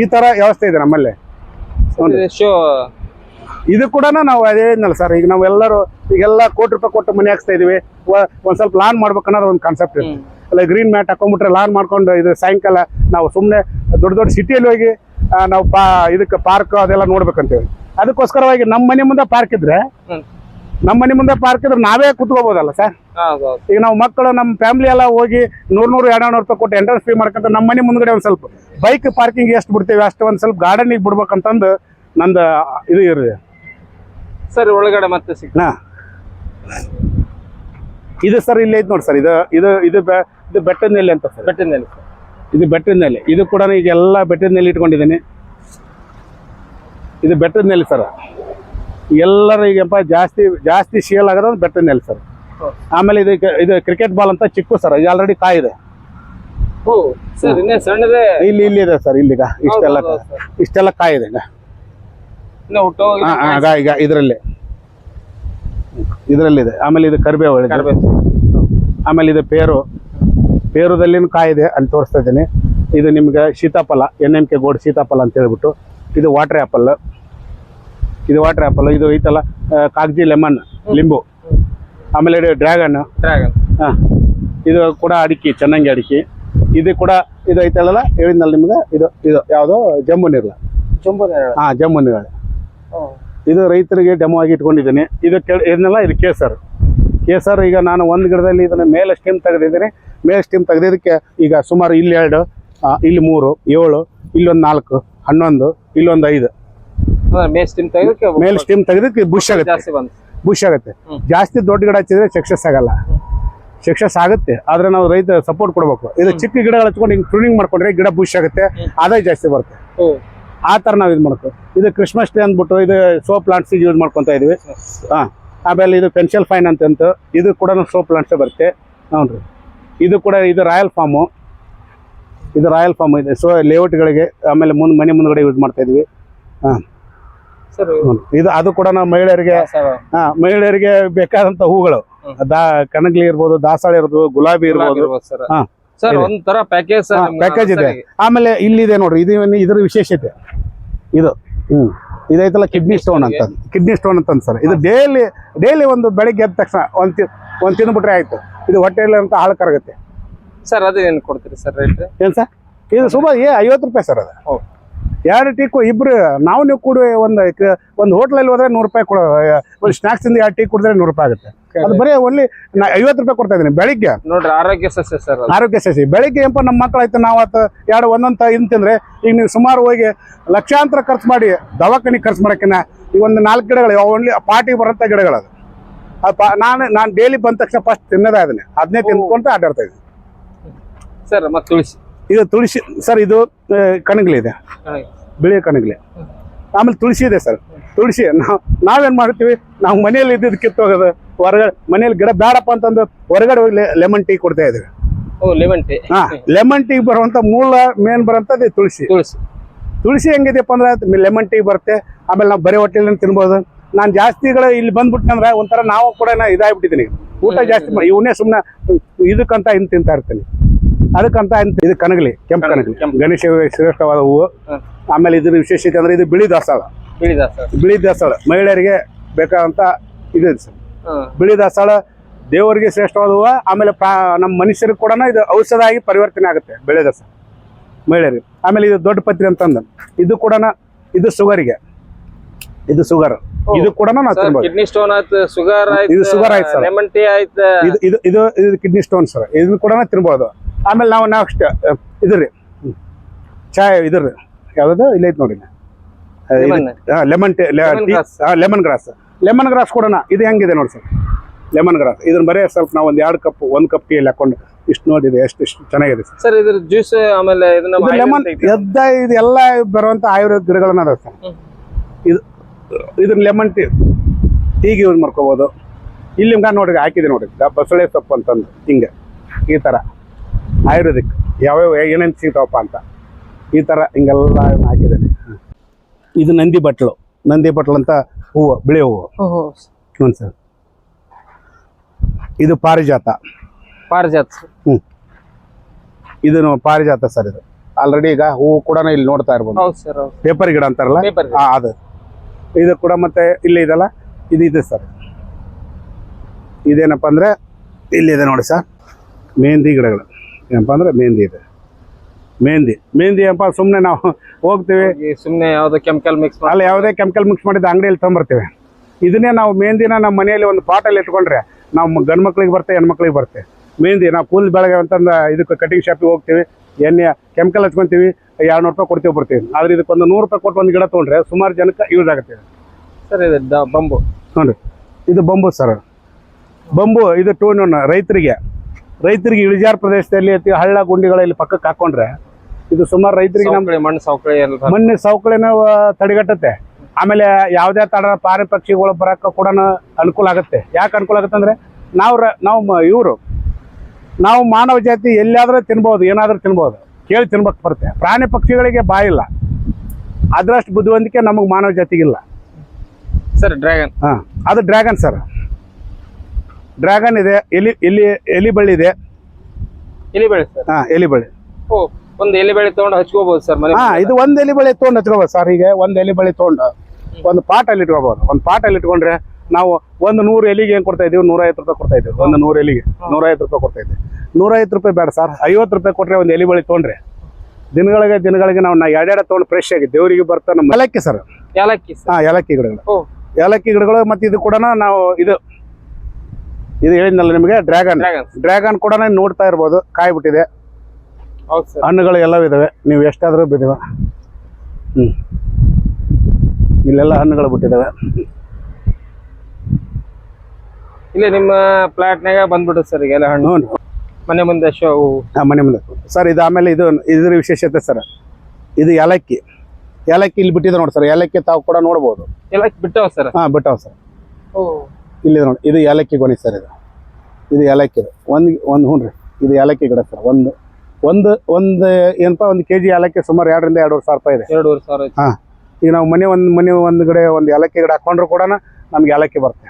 A: ಈ ತರ ವ್ಯವಸ್ಥೆ ಇದೆ ನಮ್ಮಲ್ಲಿ. ಇದು ಕೂಡ ನಾವು ಅದೇ ಹೇಳಿದ್ನಲ್ಲ ಸರ್ ಈಗ ನಾವೆಲ್ಲರೂ ಈಗೆಲ್ಲ ಕೋಟಿ ರೂಪಾಯಿ ಕೊಟ್ಟು ಮನೆ ಹಾಕ್ಸ್ತಾ ಇದೀವಿ. ಒಂದ್ ಸ್ವಲ್ಪ ಲಾನ್ ಮಾಡ್ಬೇಕು ಅನ್ನೋದು ಒಂದು ಕಾನ್ಸೆಪ್ಟ್ ಇರುತ್ತೆ. ಅಲ್ಲ ಗ್ರೀನ್ ಮ್ಯಾಟ್ ಹಾಕೊಂಡ್ಬಿಟ್ರೆ ಲಾನ್ ಮಾಡ್ಕೊಂಡು ಇದು ಸಾಯಂಕಾಲ ನಾವು ಸುಮ್ಮನೆ ದೊಡ್ಡ ದೊಡ್ಡ ಸಿಟಿಯಲ್ಲಿ ಹೋಗಿ ನಾವು ಪಾ ಇದಕ್ಕೆ ಪಾರ್ಕ್ ಅದೆಲ್ಲ ನೋಡ್ಬೇಕಂತೇಳಿ. ಅದಕ್ಕೋಸ್ಕರವಾಗಿ ನಮ್ಮ ಮನೆ ಮುಂದೆ ಪಾರ್ಕ್ ಇದ್ರೆ ನಮ್ಮ ಮನೆ ಮುಂದೆ ಪಾರ್ಕ್ ಇದ್ರೆ ನಾವೇ ಕುತ್ಕೋಬಹುದಲ್ಲ ಸರ್? ಈಗ ನಾವು ಮಕ್ಕಳು ನಮ್ಮ ಫ್ಯಾಮಿಲಿ ಎಲ್ಲ ಹೋಗಿ ನೂರ್ ನೂರು ಎರಡು ನೂರು ರೂಪಾಯಿ ಕೊಟ್ಟು ಎಂಟ್ರೆನ್ಸ್ ಫ್ರೀ ಮಾಡ್ಕೊಂತ ನಮ್ಮ ಮನೆ ಮುಂದ್ಗಡೆ ಒಂದ್ ಸ್ವಲ್ಪ ಬೈಕ್ ಪಾರ್ಕಿಂಗ್ ಎಷ್ಟು ಬಿಡ್ತೇವೆ ಅಷ್ಟು ಒಂದು ಸ್ವಲ್ಪ ಗಾರ್ಡನಿಗೆ ಬಿಡ್ಬೇಕಂತಂದು ನಂದು ಇದು ಇರಲಿ.
B: ಸರ್ ಒಳಗಡೆ ಮತ್ತೆ
A: ಸಿಕ್ನಾ ಇದು ಸರ್ ಇಲ್ಲಿ ಐತೆ ನೋಡಿ ಸರ್ ಇದು ಇದು ಇದು ಇದು ಬೆಟ್ಟದ ನೆಲೆ ಅಂತ ಸರ್.
B: ಬೆಟ್ಟದ ನೆಲೆ
A: ಇದು ಬೆಟ್ಟದ ನೆಲೆ ಇದು ಕೂಡ ಈಗ ಎಲ್ಲ ಬೆಟ್ಟದ ನೆಲೆ ಇಟ್ಕೊಂಡಿದ್ದೀನಿ. ಇದು ಬೆಟ್ಟದ ನೆಲೆ ಸರ್. ಎಲ್ಲರೂ ಈಗಪ್ಪ ಜಾಸ್ತಿ ಜಾಸ್ತಿ ಶೇಲ್ ಆಗೋದು ಬೆಟ್ಟದ ನೆಲೆ ಸರ್ ಆಮೇಲೆ ಇದು ಇದು ಕ್ರಿಕೆಟ್ ಬಾಲ್ ಅಂತ ಚಿಕ್ಕು ಸರ್ ಇದು ಆಲ್ರೆಡಿ ಕಾಯಿದೆ
B: ಓ ಸರ್ ಇನ್ನೇ ಸಣ್ಣದೇ
A: ಇಲ್ಲಿ ಇಲ್ಲಿ ಇದೆ ಸರ್ ಇಲ್ಲಿಗ. ಇಷ್ಟೆಲ್ಲ. ಇಷ್ಟೆಲ್ಲ ಕಾಯಿದೆ. ಈಗ ಈಗ ಇದರಲ್ಲಿ. ಇದರಲ್ಲಿದೆ. ಆಮೇಲೆ ಇದು ಕರಿಬೇವು ಆಮೇಲೆ ಇದು ಪೇರು. ಪೇರುದಲ್ಲಿನೂ ಕಾಯಿದೆ ಅಲ್ಲಿ ತೋರಿಸ್ತಾ ಇದ್ದೀನಿ. ಇದು ನಿಮ್ಗೆ ಸೀತಾಫಲ ಎನ್ ಎಂ ಕೆ ಗೋಡ್ ಸೀತಾಫಲ ಅಂತ ಹೇಳ್ಬಿಟ್ಟು. ಇದು ವಾಟರ್ ಆ್ಯಪಲ್ ಇದು ವಾಟರ್ ಆ್ಯಪಲ್ ಇದು ಐತಲ್ಲ ಕಾಗಜಿ ಲೆಮನ್ ಲಿಂಬು. ಆಮೇಲೆ ಡ್ರ್ಯಾಗನ್.
B: ಡ್ರ್ಯಾಗನ್.
A: ಹಾಂ. ಇದು ಕೂಡ ಅಡಿಕೆ ಚೆನ್ನಾಗಿ ಅಡಿಕೆ. ಇದು ಕೂಡ ಇದು ಐತಲ್ಲ ಹೇಳಿದ್ನಲ್ಲ ನಿಮ್ಗೆ? ಇದು ಇದು ಯಾವುದೋ ಜಮ್ಮು ನೀರ್ಲ.
B: ಜಮ್ಮು
A: ಹಾಂ ಜಂಬು ನೀರಳೆ ಇದು ರೈತರಿಗೆ ಡೆಮೋ ಆಗಿ ಇಟ್ಕೊಂಡಿದ್ದೀನಿ ಇದು ಕೆಳ ಇದನ್ನೆಲ್ಲ ಇದು ಕೇಸರ್. ಕೇಸರ್ ಈಗ ನಾನು ಒಂದು ಗಿಡದಲ್ಲಿ ಇದನ್ನ ಮೇಲೆ ಸ್ಟೀಮ್ ತೆಗೆದಿದ್ದೀನಿ. ಮೇಲೆ ಸ್ಟೀಮ್ ತೆಗೆದಿದ್ದಕ್ಕೆ ಈಗ ಸುಮಾರು ಇಲ್ಲಿ ಎರಡು ಇಲ್ಲಿ ಮೂರು ಏಳು ಇಲ್ಲೊಂದು ನಾಲ್ಕು ಹನ್ನೊಂದು ಇಲ್ಲೊಂದು ಐದು. ಮೇಲೆ ಸ್ಟೀಮ್ ತೆಗೆದಕ್ಕೆ ಬುಷ್ ಆಗುತ್ತೆ. ಬುಷ್ ಆಗುತ್ತೆ. ಜಾಸ್ತಿ ದೊಡ್ಡ ಗಿಡ ಹಚ್ಚಿದ್ರೆ ಸಕ್ಸಸ್ ಆಗಲ್ಲ. ಸಕ್ಸಸ್ ಆಗುತ್ತೆ. ಆದರೆ ನಾವು ರೈತ ಸಪೋರ್ಟ್ ಕೊಡಬೇಕು. ಇದು ಚಿಕ್ಕ ಗಿಡಗಳು ಹಚ್ಕೊಂಡು ಹಿಂಗೆ ಪ್ರೂನಿಂಗ್ ಮಾಡ್ಕೊಂಡ್ರೆ ಗಿಡ ಬುಷ್ ಆಗುತ್ತೆ. ಆದಾಯ ಜಾಸ್ತಿ ಬರುತ್ತೆ. ಆ ಥರ ನಾವು ಇದು ಮಾಡ್ತೇವೆ ಇದು ಕ್ರಿಸ್ಮಸ್ ಡೇ ಅಂದ್ಬಿಟ್ಟು ಇದು ಸೋ ಪ್ಲಾಂಟ್ಸಿಗೆ ಯೂಸ್ ಮಾಡ್ಕೊತಾ ಇದೀವಿ. ಹಾಂ. ಆಮೇಲೆ ಇದು ಪೆನ್ಷಲ್ ಫೈನ್ ಅಂತ ಅಂತ ಇದು ಕೂಡ ಸೋ ಪ್ಲಾಂಟ್ಸೇ ಬರುತ್ತೆ. ಹ್ಞೂ ರೀ ಇದು ಕೂಡ ಇದು ರಾಯಲ್ ಫಾರ್ಮು ಇದು ರಾಯಲ್ ಫಾರ್ಮ್ ಇದೆ. ಸೊ ಲೇಔಟ್ಗಳಿಗೆ ಆಮೇಲೆ ಮುಂದೆ ಮನೆ ಮುಂದ್ಗಡೆ ಯೂಸ್ ಮಾಡ್ತಾ ಇದೀವಿ. ಹಾಂ. ಇದು ಅದು ಕೂಡ ನಾವು ಮಹಿಳೆಯರಿಗೆ ಹಾಂ ಮಹಿಳೆಯರಿಗೆ ಬೇಕಾದಂತ ಹೂಗಳು. ದಾ ಕನಗ್ಲಿ ಇರ್ಬೋದು ದಾಸವಾಳ ಇರ್ಬೋದು ಗುಲಾಬಿ ಇರ್ಬೋದು.
B: ಒಂಥರ ಪ್ಯಾಕೇಜ್
A: ಹಾ, ಇದೆ. ಆಮೇಲೆ ಇಲ್ಲಿದೆ ನೋಡ್ರಿ ಇದು ಇದ್ರ ವಿಶೇಷತೆ. ಇದು ಹ್ಮ್. ಇದೈತಲ್ಲ ಕಿಡ್ನಿ ಸ್ಟೋನ್ ಅಂತ. ಕಿಡ್ನಿ ಸ್ಟೋನ್ ಅಂತ ಸರ್. ಇದು ಡೈಲಿ ಡೈಲಿ ಒಂದು ಬೆಳಿಗ್ಗೆ ಎದ್ದ ತಕ್ಷಣ ಒಂದ್ ಒಂದ್ ತಿಂದ್ಬಿಟ್ರೆ ಆಯ್ತು. ಇದು ಹೊಟ್ಟೆಯಲ್ಲಿ ಅಂತ ಹಾಳು ಕರಗುತ್ತೆ.
B: ಸರ್ ಅದು ಏನು ಕೊಡ್ತೀರಿ ಸರ್ ರೇಟ್
A: ಏನ್ ಸರ್? ಇದು ಸುಮಾರು ಐವತ್ತು ರೂಪಾಯಿ ಸರ್ ಅದು. ಎರಡು ಟೀ ಕು ಇಬ್ರು ನಾವು ನೀವು ಕೂಡ ಒಂದು ಒಂದು ಹೋಟ್ಲಲ್ಲಿ ಹೋದ್ರೆ ನೂರು ರೂಪಾಯಿ ಕೊಡೋ ಒಂದು ಸ್ನಾಕ್ಸ್ ಇಂದ ಎರಡು ಟೀ ಕುಡಿದ್ರೆ ನೂರು ರೂಪಾಯಿ ಆಗುತ್ತೆ. ಅದು ಬರೀ ಓನ್ಲಿ ನಾ ಐವತ್ತು ರೂಪಾಯಿ ಕೊಡ್ತಾ ಇದೀನಿ ಬೆಳಿಗ್ಗೆ.
B: ನೋಡ್ರಿ ಆರೋಗ್ಯ ಸಸ್ಯ ಸರ್
A: ಆರೋಗ್ಯ ಸಸಿ ಬೆಳಿಗ್ಗೆ ಏನಪ್ಪ ನಮ್ಮ ಮಕ್ಕಳಾಯ್ತು ನಾವು ಆತ ಎರಡು ಒಂದೊಂದು ಇನ್ ತಿಂದ್ರೆ ಈಗ ನೀವು ಸುಮಾರು ಹೋಗಿ ಲಕ್ಷಾಂತರ ಖರ್ಚು ಮಾಡಿ ದವಾಖಾನೆ ಖರ್ಚು ಮಾಡೋಕ್ಕಿನ್ನ ಈ ಒಂದು ನಾಲ್ಕು ಗಿಡಗಳು ಓನ್ಲಿ ಪಾರ್ಟಿಗೆ ಬರೋಂಥ ಗಿಡಗಳು ಅದು. ನಾನು ನಾನು ಡೈಲಿ ಬಂದ ತಕ್ಷಣ ಫಸ್ಟ್ ತಿನ್ನೋದೇ ಅದನ್ನೇ. ಅದನ್ನೇ ತಿಂದ್ಕೊಂತ ಆಟಾಡ್ತಾ ಇದ್ದೀನಿ.
B: ಸರ್ ಮತ್ತೆ ತುಳಸಿ.
A: ಇದು ತುಳಸಿ ಸರ್ ಇದು ಇದೆ ಬಿಳಿ ಕಣಗಿಲೆ. ಆಮೇಲೆ ತುಳಸಿ ಇದೆ ಸರ್. ತುಳಸಿ ನಾವು ನಾವೇನು ಮಾಡ್ತೀವಿ? ನಾವು ಮನೆಯಲ್ಲಿ ಇದ್ದಿದ್ದು ಕಿತ್ತೋಗೋದು ಹೊರಗಡೆ ಮನೇಲಿ ಗಿಡ ಬೇಡಪ್ಪ ಅಂತಂದು ಹೊರಗಡೆ ಹೋಗಿ ಲೆಮನ್ ಟೀ ಕೊಡ್ತಾ ಇದ್ದೀವಿ.
B: ಲೆಮನ್ ಟೀ
A: ಹಾ ಲೆಮನ್ ಟೀ ಬರುವಂತ ಮೂಲ ಮೇನ್ ಬರುವಂತದ್ದು ತುಳಸಿ.
B: ತುಳಸಿ.
A: ತುಳಸಿ ಹೆಂಗಿದೆಯಪ್ಪ ಅಂದ್ರೆ ಲೆಮನ್ ಟೀ ಬರುತ್ತೆ. ಆಮೇಲೆ ನಾವು ಬರೀ ಹೊಟ್ಟೆಲಿ ತಿನ್ಬೋದು? ನಾನು ಜಾಸ್ತಿಗಳು ಇಲ್ಲಿ ಬಂದ್ಬಿಟ್ಟಂದ್ರೆ ಒಂಥರ ನಾವು ಕೂಡ ಇದಾಗ್ಬಿಟ್ಟಿದ್ದೀನಿ ಊಟ ಜಾಸ್ತಿ ಮಾಡಿ ಇವನ್ನೇ ಸುಮ್ಮನೆ ಇದಕ್ಕಂತ ಇನ್ ತಿಂತಾ ಇರ್ತೀನಿ. ಅದಕ್ಕಂತ ಇದು ಕನಗಲಿ ಕೆಂಪು ಕನಗಲಿ ಗಣೇಶ ಶ್ರೇಷ್ಠವಾದ ಹೂವು. ಆಮೇಲೆ ಇದ್ರ ವಿಶೇಷತೆ ಅಂದ್ರೆ ಇದು ಬಿಳಿ ದಾಸಾಳ
B: ಬಿಳಿ ದಾಸಾಳ
A: ಬಿಳಿ ದಾಸಾಳ ಮಹಿಳೆಯರಿಗೆ ಬೇಕಾದಂತ ಇದು ಇದೆ ಸರ್. ಬಿಳಿ ದಾಸಾಳ ದೇವರಿಗೆ ಶ್ರೇಷ್ಠವಾದ ಹೂವು ಆಮೇಲೆ ನಮ್ಮ ಮನುಷ್ಯರಿಗೆ ಕೂಡ ಇದು ಔಷಧ ಆಗಿ ಪರಿವರ್ತನೆ ಆಗುತ್ತೆ ಬಿಳಿ ದಾಸ ಮಹಿಳೆಯರಿಗೆ. ಆಮೇಲೆ ಇದು ದೊಡ್ಡ ಪತ್ರಿ ಅಂತಂದು. ಇದು ಕೂಡ ಇದು ಶುಗರಿಗೆ ಇದು
B: ಸುಗರ್.
A: ಇದು ಕೂಡ
B: ಕಿಡ್ನಿ ಸ್ಟೋನ್ ಆಯ್ತು ಶುಗರ್
A: ಇದು ಸುಗರ್ ಆಯ್ತು ಸರ್.
B: ಲೆಮನ್ ಟೀ ಆಯ್ತು.
A: ಇದು ಇದು ಇದು ಇದು ಕಿಡ್ನಿ ಸ್ಟೋನ್ ಸರ್. ಇದನ್ನು ಕೂಡ ತಿನ್ಬೋದು. ಆಮೇಲೆ ನಾವು ನೆಕ್ಸ್ಟ್ ಇದ್ರಿ ಚಾಯ್ ಇದ್ರಿ ಯಾವುದು ಇಲ್ಲ ಐತೆ ನೋಡಿ. Lemon tea. Lemon grass lemon grass ಕೊಡೋಣ. ಇದು ಹೆಂಗಿದೆ ನೋಡಿ ಸರ್? ಲೆಮನ್ ಗ್ರಾಸ್ ಇದನ್ನ ಬರೀ ಸ್ವಲ್ಪ ನಾವು ಒಂದು ಎರಡು ಕಪ್ ಒಂದು ಕಪ್ ಟೀಯಲ್ಲಿ ಹಾಕೊಂಡು ಇಷ್ಟು ನೋಡಿದೆ ಎಷ್ಟು ಇಷ್ಟು ಚೆನ್ನಾಗಿದೆ ಸರ್.
B: ಇದ್ರ ಜ್ಯೂಸ್ ಆಮೇಲೆ
A: ಲೆಮನ್ ಎದ್ದ ಇದೆಲ್ಲ ಬರುವಂತ ಆಯುರ್ವೇದ ಗಿಡಗಳನ್ನ ಅದಾವೆ ಸರ್. ಇದು ಇದನ್ನ ಲೆಮನ್ ಟೀ ಟೀಗೆ ಯೂಸ್ ಮಾಡ್ಕೋಬೋದು. ಇಲ್ಲಿ ನೋಡಿ ನೋಡ್ರಿ ಹಾಕಿದೆ ನೋಡಿ ಬಸಳೆ ಸೊಪ್ಪು ಅಂತಂದು ಹಿಂಗೆ. ಈ ಥರ ಆಯುರ್ವೇದಿಕ್. ಯಾವ್ಯಾವ ಏನೇನು ಸಿಗ್ತಾವಪ್ಪ ಅಂತ. ಈ ಥರ ಹಿಂಗೆಲ್ಲ ಹಾಕಿದ್ದೇನೆ. ಇದು ನಂದಿ ಬಟ್ಲು. ನಂದಿ ಬಟ್ಲು ಅಂತ ಹೂವು ಬಿಳಿ ಹೂವು. ಹ್ಞೂ ಸರ್. ಇದು ಪಾರಿಜಾತ.
B: ಪಾರಿಜಾತ.
A: ಹ್ಞೂ ಇದು ಪಾರಿಜಾತ ಸರ್ ಇದು. ಆಲ್ರೆಡಿ ಈಗ ಹೂವು ಕೂಡ ಇಲ್ಲಿ ನೋಡ್ತಾ ಇರ್ಬೋದು. ಪೇಪರ್ ಗಿಡ ಅಂತಾರಲ್ಲ? ಆ, ಅದು. ಇದು ಕೂಡ ಮತ್ತೆ ಇಲ್ಲಿ ಇದೆಲ್ಲ ಇದು ಇದೆ ಸರ್. ಇದೇನಪ್ಪ ಅಂದರೆ ಇಲ್ಲಿದೆ ನೋಡಿ ಸರ್. ಮೆಹಂದಿ ಗಿಡಗಳು. ಏನಪ್ಪ ಅಂದ್ರೆ ಮೆಹಂದಿ ಇದೆ. ಮೆಹಂದಿ ಮೆಹಂದಿ ಏನಪ್ಪ ಸುಮ್ಮನೆ ನಾವು ಹೋಗ್ತೀವಿ.
B: ಸುಮ್ಮನೆ ಯಾವ್ದೋ ಕೆಮಿಕಲ್ ಮಿಕ್ಸ್
A: ಅಲ್ಲ ಯಾವುದೇ ಕೆಮಿಕಲ್ ಮಿಕ್ಸ್ ಮಾಡಿದ ಅಂಗಡಿಯಲ್ಲಿ ತೊಗೊಂಬರ್ತೀವಿ. ಇದನ್ನೇ ನಾವು ಮೆಹಂದಿನ ನಮ್ಮ ಮನೆಯಲ್ಲಿ ಒಂದು ಪಾಟಲ್ಲಿ ಇಟ್ಕೊಂಡ್ರೆ ನಾವು ಗಂಡು ಮಕ್ಳಿಗೆ ಬರುತ್ತೆ ಹೆಣ್ಮಕ್ಳಿಗೆ ಬರುತ್ತೆ ಮೆಹಂದಿ ನಾವು ಕೂಲ್ ಬೆಳಗ್ಗೆ ಅಂತಂದು ಇದಕ್ಕೆ ಕಟಿಂಗ್ ಶಾಪಿಗೆ ಹೋಗ್ತೀವಿ. ಎಣ್ಣೆ ಕೆಮಿಕಲ್ ಹಚ್ಕೊಂತೀವಿ. ಎರಡ್ನೂರು ರೂಪಾಯಿ ಕೊಡ್ತೀವಿ ಬರ್ತೀವಿ ಆದ್ರೆ ಇದಕ್ಕೊಂದು ನೂರು ರೂಪಾಯಿ ಕೊಟ್ಟು ಒಂದು ಗಿಡ ತೊಗೊಂಡ್ರೆ ಸುಮಾರು ಜನಕ್ಕೆ ಯೂಸ್ ಆಗುತ್ತೆ.
B: ಸರ್ ಇದು ಬಂಬು.
A: ನೋಡ್ರಿ ಇದು ಬಂಬು ಸರ್. ಬಂಬು ಇದು ಟೂನ್ ರೈತರಿಗೆ. ರೈತರಿಗೆ ಇಳಿಜಾರು ಪ್ರದೇಶದಲ್ಲಿ ಅತಿ ಹಳ್ಳ ಗುಂಡಿಗಳಲ್ಲಿ ಪಕ್ಕಕ್ಕೆ ಹಾಕೊಂಡ್ರೆ ಇದು ಸುಮಾರು ರೈತರಿಗೆ ನಮ್ಮ
B: ಮಣ್ಣು ಸವಕಳಿ
A: ಮಣ್ಣು ಸವಕಳಿನ ತಡೆಗಟ್ಟುತ್ತೆ. ಆಮೇಲೆ ಯಾವುದೇ ತಡ ಪಾರಿ ಪಕ್ಷಿಗಳು ಬರಕ್ಕೆ ಕೂಡ ಅನುಕೂಲ ಆಗುತ್ತೆ. ಯಾಕೆ ಅನುಕೂಲ ಆಗುತ್ತೆ ಅಂದ್ರೆ ನಾವು ನಾವು ಇವರು ನಾವು ಮಾನವ ಜಾತಿ ಎಲ್ಲಿಯಾದ್ರೂ ತಿನ್ಬೋದು ಏನಾದ್ರೂ ತಿನ್ಬೋದು ಕೇಳಿ ತಿನ್ಬೇಕು ಬರುತ್ತೆ. ಪ್ರಾಣಿ ಪಕ್ಷಿಗಳಿಗೆ ಬಾಯಿಲ್ಲ ಅದರಷ್ಟು ಬುದ್ಧಿವಂತಿಕೆ ನಮಗೆ ಮಾನವ ಜಾತಿಗಿಲ್ಲ
B: ಸರ್ ಡ್ರ್ಯಾಗನ್
A: ಹಾಂ ಅದು ಡ್ರ್ಯಾಗನ್ ಸರ್ ಡ್ರ್ಯಾಗನ್ ಇದೆ ಎಲಿ ಎಲ್ಲಿ ಎಲಿ ಬಳ್ಳಿ ಇದೆ.
B: ಎಲಿ ಬೆಳೆ ಸರ್.
A: ಹಾಂ ಎಲಿ ಬಳ್ಳಿ
B: ಓ ಒಂದು ಎಲಿ ಬೆಳೆ ತಗೊಂಡು ಹಚ್ಕೋಬಹುದು ಸರ್ ಮನೆ
A: ಹಾ ಇದು ಒಂದ್ ಎಲಿ ಬಳ್ಳಿ ತೊಗೊಂಡು ಹಚ್ಕೋಬೋದು ಸರ್ ಈಗ ಒಂದ್ ಎಲಿ ಬಳ್ಳಿ ತೊಗೊಂಡು. ಒಂದು ಪಾಟಲ್ಲಿ ಇಟ್ಕೋಬಹುದು ಒಂದು ಪಾಟಲ್ಲಿ ಇಟ್ಕೊಂಡ್ರೆ ನಾವು ಒಂದು ನೂರು ಎಲಿಗೆ ಏನ್ ಕೊಡ್ತಾ ಇದೀವಿ? ನೂರೈವತ್ತು ರೂಪಾಯಿ ಕೊಡ್ತಾ ಇದೀವಿ. ಒಂದು ನೂರು ಎಲಿಗೆ. ನೂರೈವತ್ತು ರೂಪಾಯಿ ಕೊಡ್ತಾ ಇದ್ದೀವಿ ನೂರೈವತ್ತು ರೂಪಾಯಿ ಬೇಡ ಸರ್. ಐವತ್ತು ರೂಪಾಯಿ ಕೊಟ್ರೆ ಒಂದು ಎಲಿ ಬಳ್ಳಿ ತೊಗೊಂಡ್ರೆ. ದಿನಗಳಿಗೆ ದಿನಗಳಿಗೆ ನಾವು ನಾ ಎರಡೆರಡು ತೊಗೊಂಡು ಫ್ರೆಶ್ ಆಗಿ ದೇವರಿಗೆ ಬರ್ತಾ ನಮ್ಮ ಏಲಕ್ಕಿ ಸರ್.
B: ಏಲಕ್ಕಿ
A: ಹಾ ಏಲಕ್ಕಿ ಗಿಡಗಳು. ಏಲಕ್ಕಿ ಗಿಡಗಳು ಮತ್ತೆ ಇದು ಕೂಡ ನಾವು ಇದು ಇದು ಹೇಳಿದ್ನಲ್ಲ ನಿಮಗೆ? ಡ್ರ್ಯಾಗನ್
B: ಡ್ರ್ಯಾಗನ್
A: ಡ್ರ್ಯಾಗನ್ ಕೂಡ ನೋಡ್ತಾ ಇರ್ಬೋದು ಕಾಯಿ ಬಿಟ್ಟಿದೆ
B: ಹೌದು ಸರ್.
A: ಹಣ್ಣುಗಳು ಎಲ್ಲವಿದಾವೆ ನೀವು ಎಷ್ಟಾದರೂ ಬಿದ್ದಾವೆ ಹ್ಞೂ ಇಲ್ಲೆಲ್ಲ ಹಣ್ಣುಗಳು ಬಿಟ್ಟಿದ್ದಾವೆ
B: ಇಲ್ಲಿ ನಿಮ್ಮ ಪ್ಲಾಟ್ನಾಗ ಬಂದ್ಬಿಟ್ಟು ಸರ್ ಈಗೆಲ್ಲ ಹಣ್ಣು.
A: ಹ್ಞೂ.
B: ಮನೆ ಮುಂದೆ ಶೋ.
A: ಹಾಂ ಮನೆ ಮುಂದೆ. ಸರ್ ಇದು ಆಮೇಲೆ ಇದು ಇದ್ರ ವಿಶೇಷತೆ ಸರ್. ಇದು ಏಲಕ್ಕಿ. ಏಲಕ್ಕಿ ಇಲ್ಲಿ ಬಿಟ್ಟಿದೆ ನೋಡಿ ಸರ್ ಏಲಕ್ಕಿ ತಾವು ಕೂಡ ನೋಡ್ಬೋದು.
B: ಏಲಕ್ಕಿ ಬಿಟ್ಟವ ಸರ್?
A: ಹಾಂ ಬಿಟ್ಟವ ಸರ್.
B: ಓ.
A: ಇಲ್ಲಿ ನೋಡಿ ಇದು ಏಲಕ್ಕಿ ಗೊನೆ ಸರ್ ಇದು. ಇದು ಏಲಕ್ಕಿ ಒಂದು ಒಂದು ಹ್ಞೂ ರೀ ಇದು ಏಲಕ್ಕಿ ಗಿಡ ಸರ್ ಒಂದು. ಒಂದು ಒಂದು ಏನಪ್ಪ ಒಂದು ಕೆ ಜಿ ಏಲಕ್ಕಿ ಸುಮಾರು ಎರಡರಿಂದ ಎರಡೂವರೆ ಸಾವಿರ ರೂಪಾಯಿ ಇದೆ.
B: ಎರಡೂವರೆ ಸಾವಿರ.
A: ಹಾಂ. ಈಗ ನಾವು ಮನೆ ಒಂದು ಮನೆ ಒಂದು ಕಡೆ ಒಂದು ಏಲಕ್ಕಿ ಗಿಡ ಹಾಕೊಂಡ್ರು ಕೂಡ ನಮ್ಗೆ ಏಲಕ್ಕಿ ಬರುತ್ತೆ.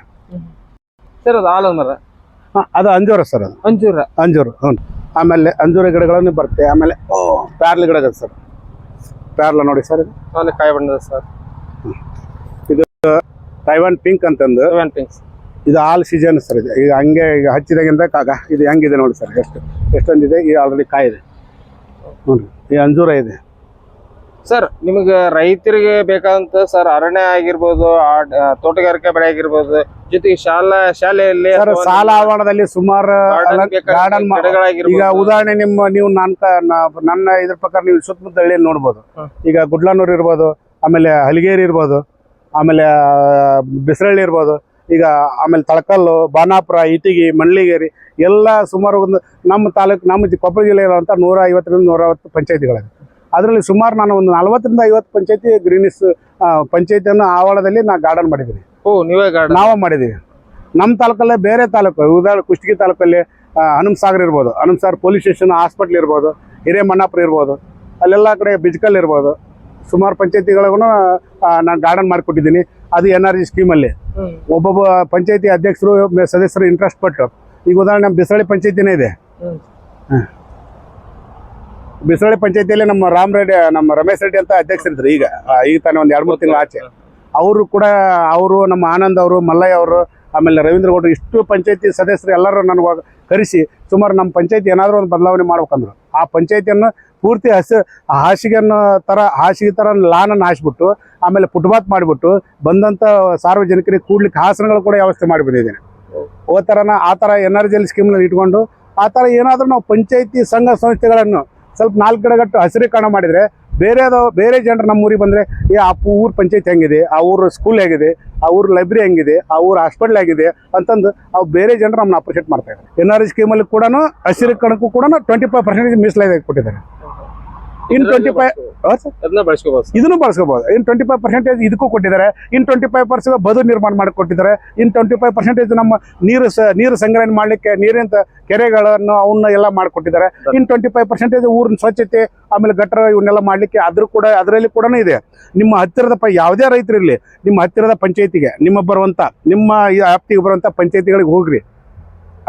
B: ಸರ್ ಅದು ಆಲದ ಮರ
A: ಹಾಂ ಅದು ಅಂಜೂರ ಸರ್ ಅದು.
B: ಅಂಜೂರ?
A: ಅಂಜೂರ ಹ್ಞೂ ಆಮೇಲೆ ಅಂಜೂರ ಗಿಡಗಳನ್ನು ಬರುತ್ತೆ. ಆಮೇಲೆ ಪ್ಯಾರ್ಲ ಗಿಡ ಇದೆ ಸರ್. ಪ್ಯಾರ್ಲ ನೋಡಿ ಸರ್ ಇದು.
B: ಕಾಯಿ ಬಣ್ಣದ ಸರ್.
A: ಇದು ತೈವಾನ್ ಪಿಂಕ್ ಅಂತಂದು.
B: ಪಿಂಕ್ ಪಿಂಕ್ಸ್
A: ಇದು ಆಲ್ ಸೀಸನ್ ಸರ್ ಇದು. ಈಗ ಹಂಗೆ ಈಗ ಹಚ್ಚಿದಾಗಿಂದ ಕಾಗ ಇದು ಹೆಂಗಿದೆ ನೋಡಿ ಸರ್. ಎಷ್ಟು ಎಷ್ಟೊಂದಿದೆ? ಈ ಆಲ್ರೆಡಿ ಕಾಯಿದೆ. ರೀ ಈ ಅಂಜೂರ ಇದೆ.
B: ಸರ್ ನಿಮಗೆ ರೈತರಿಗೆ ಬೇಕಾದಂತ ಸರ್ ಅರಣ್ಯ ಆಗಿರ್ಬೋದು ತೋಟಗಾರಿಕೆ ಬೆಳೆ ಆಗಿರ್ಬೋದು ಜೊತೆಗೆ ಶಾಲಾ ಶಾಲೆಯಲ್ಲಿ
A: ಸಾಲ ಆವರಣದಲ್ಲಿ ಸುಮಾರು ಗಾರ್ಡನ್ ಈಗ ಉದಾಹರಣೆ ನಿಮ್ಮ ನೀವು ನನ್ನ ನನ್ನ ಇದ್ರ ಪ್ರಕಾರ ನೀವು ಸುತ್ತಮುತ್ತ ಹಳ್ಳಿಯಲ್ಲಿ ನೋಡ್ಬೋದು ಈಗ ಗುಡ್ಲನೂರು ಇರ್ಬೋದು ಆಮೇಲೆ ಹಲಗೇರಿ ಇರ್ಬೋದು ಆಮೇಲೆ ಬಿಸರಳ್ಳಿ ಇರ್ಬೋದು ಈಗ ಆಮೇಲೆ ತಳಕಲ್ಲು ಬಾನಾಪುರ ಇಟಗಿ ಮಳ್ಳಿಗೇರಿ ಎಲ್ಲ ಸುಮಾರು ಒಂದು ನಮ್ಮ ತಾಲೂಕು ನಮ್ಮ ಕೊಪ್ಪಳ ಜಿಲ್ಲೆ ಇರುವಂಥ ನೂರ ಐವತ್ತರಿಂದ ನೂರೈವತ್ತು ಪಂಚಾಯತಿಗಳಿವೆ ಅದರಲ್ಲಿ ಸುಮಾರು ನಾನು ಒಂದು ನಲವತ್ತರಿಂದ ಐವತ್ತು ಪಂಚಾಯತಿ ಗ್ರೀನಿಸ್ ಪಂಚಾಯತಿಯನ್ನು ಆವರಣದಲ್ಲಿ ನಾ ಗಾರ್ಡನ್ ಮಾಡಿದ್ದೀನಿ.
B: ಓ ನೀವೇ ಗಾರ್ಡನ್
A: ನಾವೇ ಮಾಡಿದ್ದೀವಿ. ನಮ್ಮ ತಾಲೂಕಲ್ಲೇ ಬೇರೆ ತಾಲೂಕು ಉದಾಹರಣೆ ಕುಷ್ಟಗಿ ತಾಲೂಕಲ್ಲಿ ಹನುಮ ಸಾಗರ್ ಇರ್ಬೋದು Hanumasagar police station hospital ಇರ್ಬೋದು ಹಿರೇಮಣ್ಣಾಪುರ ಇರ್ಬೋದು ಅಲ್ಲೆಲ್ಲ ಕಡೆ ಬಿಜ್ಕಲ್ ಇರ್ಬೋದು. ಸುಮಾರು ಪಂಚಾಯತಿಗಳಿಗೂ ನಾನು ಗಾರ್ಡನ್ ಮಾಡಿಕೊಟ್ಟಿದ್ದೀನಿ. ಅದು ಎನ್ ಆರ್ ಜಿ ಸ್ಕೀಮಲ್ಲಿ. ಒಬ್ಬೊಬ್ಬ ಪಂಚಾಯತಿ ಅಧ್ಯಕ್ಷರು ಸದಸ್ಯರು ಇಂಟ್ರೆಸ್ಟ್ ಪಟ್ಟು. ಈಗ ಉದಾಹರಣೆ ನಮ್ಮ ಬಿಸಳಿ ಪಂಚಾಯತಿನೇ ಇದೆ. ಬಿಸಳಿ ಪಂಚಾಯತಿಯಲ್ಲಿ ನಮ್ಮ ರಾಮ್ ರೆಡ್ಡಿ ನಮ್ಮ ರಮೇಶ್ ರೆಡ್ಡಿ ಅಂತ ಅಧ್ಯಕ್ಷರಿದ್ರು ಈಗ. ಈಗ ತಾನೇ ಒಂದು ಎರಡು ಮೂರು ತಿಂಗಳ ಆಚೆ. ಅವರು ಕೂಡ ಅವರು ನಮ್ಮ ಆನಂದ್ ಅವರು ಮಲ್ಲಯ್ಯ ಅವರು ಆಮೇಲೆ ರವೀಂದ್ರ ಗೌಡರು ಇಷ್ಟು ಪಂಚಾಯತಿ ಸದಸ್ಯರು ಎಲ್ಲರೂ ನನಗೆ ಕರೆಸಿ ಸುಮಾರು ನಮ್ಮ ಪಂಚಾಯತಿ ಏನಾದರೂ ಒಂದು ಬದಲಾವಣೆ ಮಾಡ್ಬೇಕಂದ್ರು. ಆ ಪಂಚಾಯತಿಯನ್ನು ಪೂರ್ತಿ ಹಸಿ ಹಾಸಿಗೆ ಅನ್ನೋ ಥರ ಹಾಸಿಗೆ ಥರ ಲಾನನ್ನು ಹಾಸ್ಬಿಟ್ಟು, ಆಮೇಲೆ ಫುಟ್ಪಾತ್ ಮಾಡಿಬಿಟ್ಟು ಬಂದಂಥ ಸಾರ್ವಜನಿಕರಿಗೆ ಕೂಡ್ಲಿಕ್ಕೆ ಹಾಸನಗಳು ಕೂಡ ವ್ಯವಸ್ಥೆ ಮಾಡಿ ಬಂದಿದ್ದೇನೆ ಓ ಥರನ ಆ ಥರ ಎನ್ ಆರ್ ಜಿ ಎಲ್ ಸ್ಕೀಮ್ನಲ್ಲಿ ಇಟ್ಕೊಂಡು, ಆ ಥರ ಏನಾದರೂ ನಾವು ಪಂಚಾಯಿತಿ ಸಂಘ ಸಂಸ್ಥೆಗಳನ್ನು ಸ್ವಲ್ಪ ನಾಲ್ಕು ಕಡೆಗಟ್ಟು ಹಸಿರೀಕರಣ ಮಾಡಿದರೆ ಬೇರೆದು ಬೇರೆ ಜನರು ನಮ್ಮ ಊರಿಗೆ ಬಂದರೆ, ಏ, ಆ ಊರು ಪಂಚಾಯತಿ ಹೆಂಗಿದೆ? ಆ ಊರು ಸ್ಕೂಲ್ ಹೇಗಿದೆ? ಆ ಊರು ಲೈಬ್ರರಿ ಹೆಂಗಿದೆ? ಆ ಊರು ಹಾಸ್ಪಿಟ್ಲ್ ಹೇಗಿದೆ? ಅಂತಂದು ಅವು ಬೇರೆ ಜನರು ನಮ್ಮನ್ನ ಅಪ್ರಿಷಿಯೇಟ್ ಮಾಡ್ತಾ ಇದ್ದಾರೆ. ಎನ್ ಆರ್ ಸ್ಕೀಮಲ್ಲಿ ಕೂಡ ಹಸಿರೀಕರಣಕ್ಕೂ ಕೂಡ ಟ್ವೆಂಟಿ ಫೈವ್ ಪರ್ಸೆಂಟೇಜ್ ಮೀಸಲಾಗಿ ಕೊಟ್ಟಿದ್ದಾರೆ. ಇನ್ ಟ್ವೆಂಟಿ ಫೈವ್ ಇದನ್ನು ಬಳಸ್ಕೋಬಹುದು ಇನ್ ಟ್ವೆಂಟಿ ಫೈವ್ ಪರ್ಸೆಂಟೇಜ್ ಇದಕ್ಕೂ ಕೊಟ್ಟಿದ್ದಾರೆ. ಇನ್ ಟ್ವೆಂಟಿ ಫೈವ್ ಪರ್ಸೆಂಟ್ ಬದು ನಿರ್ಮಾಣ ಮಾಡಿಕೊಟ್ಟಿದ್ದಾರೆ. ಇನ್ ಟ್ವೆಂಟಿ ಫೈವ್ ಪರ್ಸೆಂಟೇಜ್ ನಮ್ಮ ನೀರು ನೀರು ಸಂಗ್ರಹಣೆ ಮಾಡಲಿಕ್ಕೆ ನೀರಿನ ಕೆರೆಗಳನ್ನು ಅವನ್ನ ಎಲ್ಲ ಮಾಡಿಕೊಟ್ಟಿದ್ದಾರೆ. ಇನ್ ಟ್ವೆಂಟಿ ಫೈವ್ ಪರ್ಸೆಂಟೇಜ್ ಊರಿನ ಸ್ವಚ್ಛತೆ ಆಮೇಲೆ ಗಟ್ಟರ ಇವನ್ನೆಲ್ಲ ಮಾಡಲಿಕ್ಕೆ ಅದ್ರ ಕೂಡ ಅದರಲ್ಲಿ ಕೂಡ ಇದೆ. ನಿಮ್ಮ ಹತ್ತಿರದ ಪ ಯಾವುದೇ ರೈತರಿರಲಿ ನಿಮ್ಮ ಹತ್ತಿರದ ಪಂಚಾಯತಿಗೆ ನಿಮ್ಮ ಬರುವಂಥ ನಿಮ್ಮ ಆಪ್ತಿಗೆ ವ್ಯಾಪ್ತಿಗೆ ಬರುವಂಥ ಪಂಚಾಯತಿಗಳಿಗೆ ಹೋಗ್ರಿ.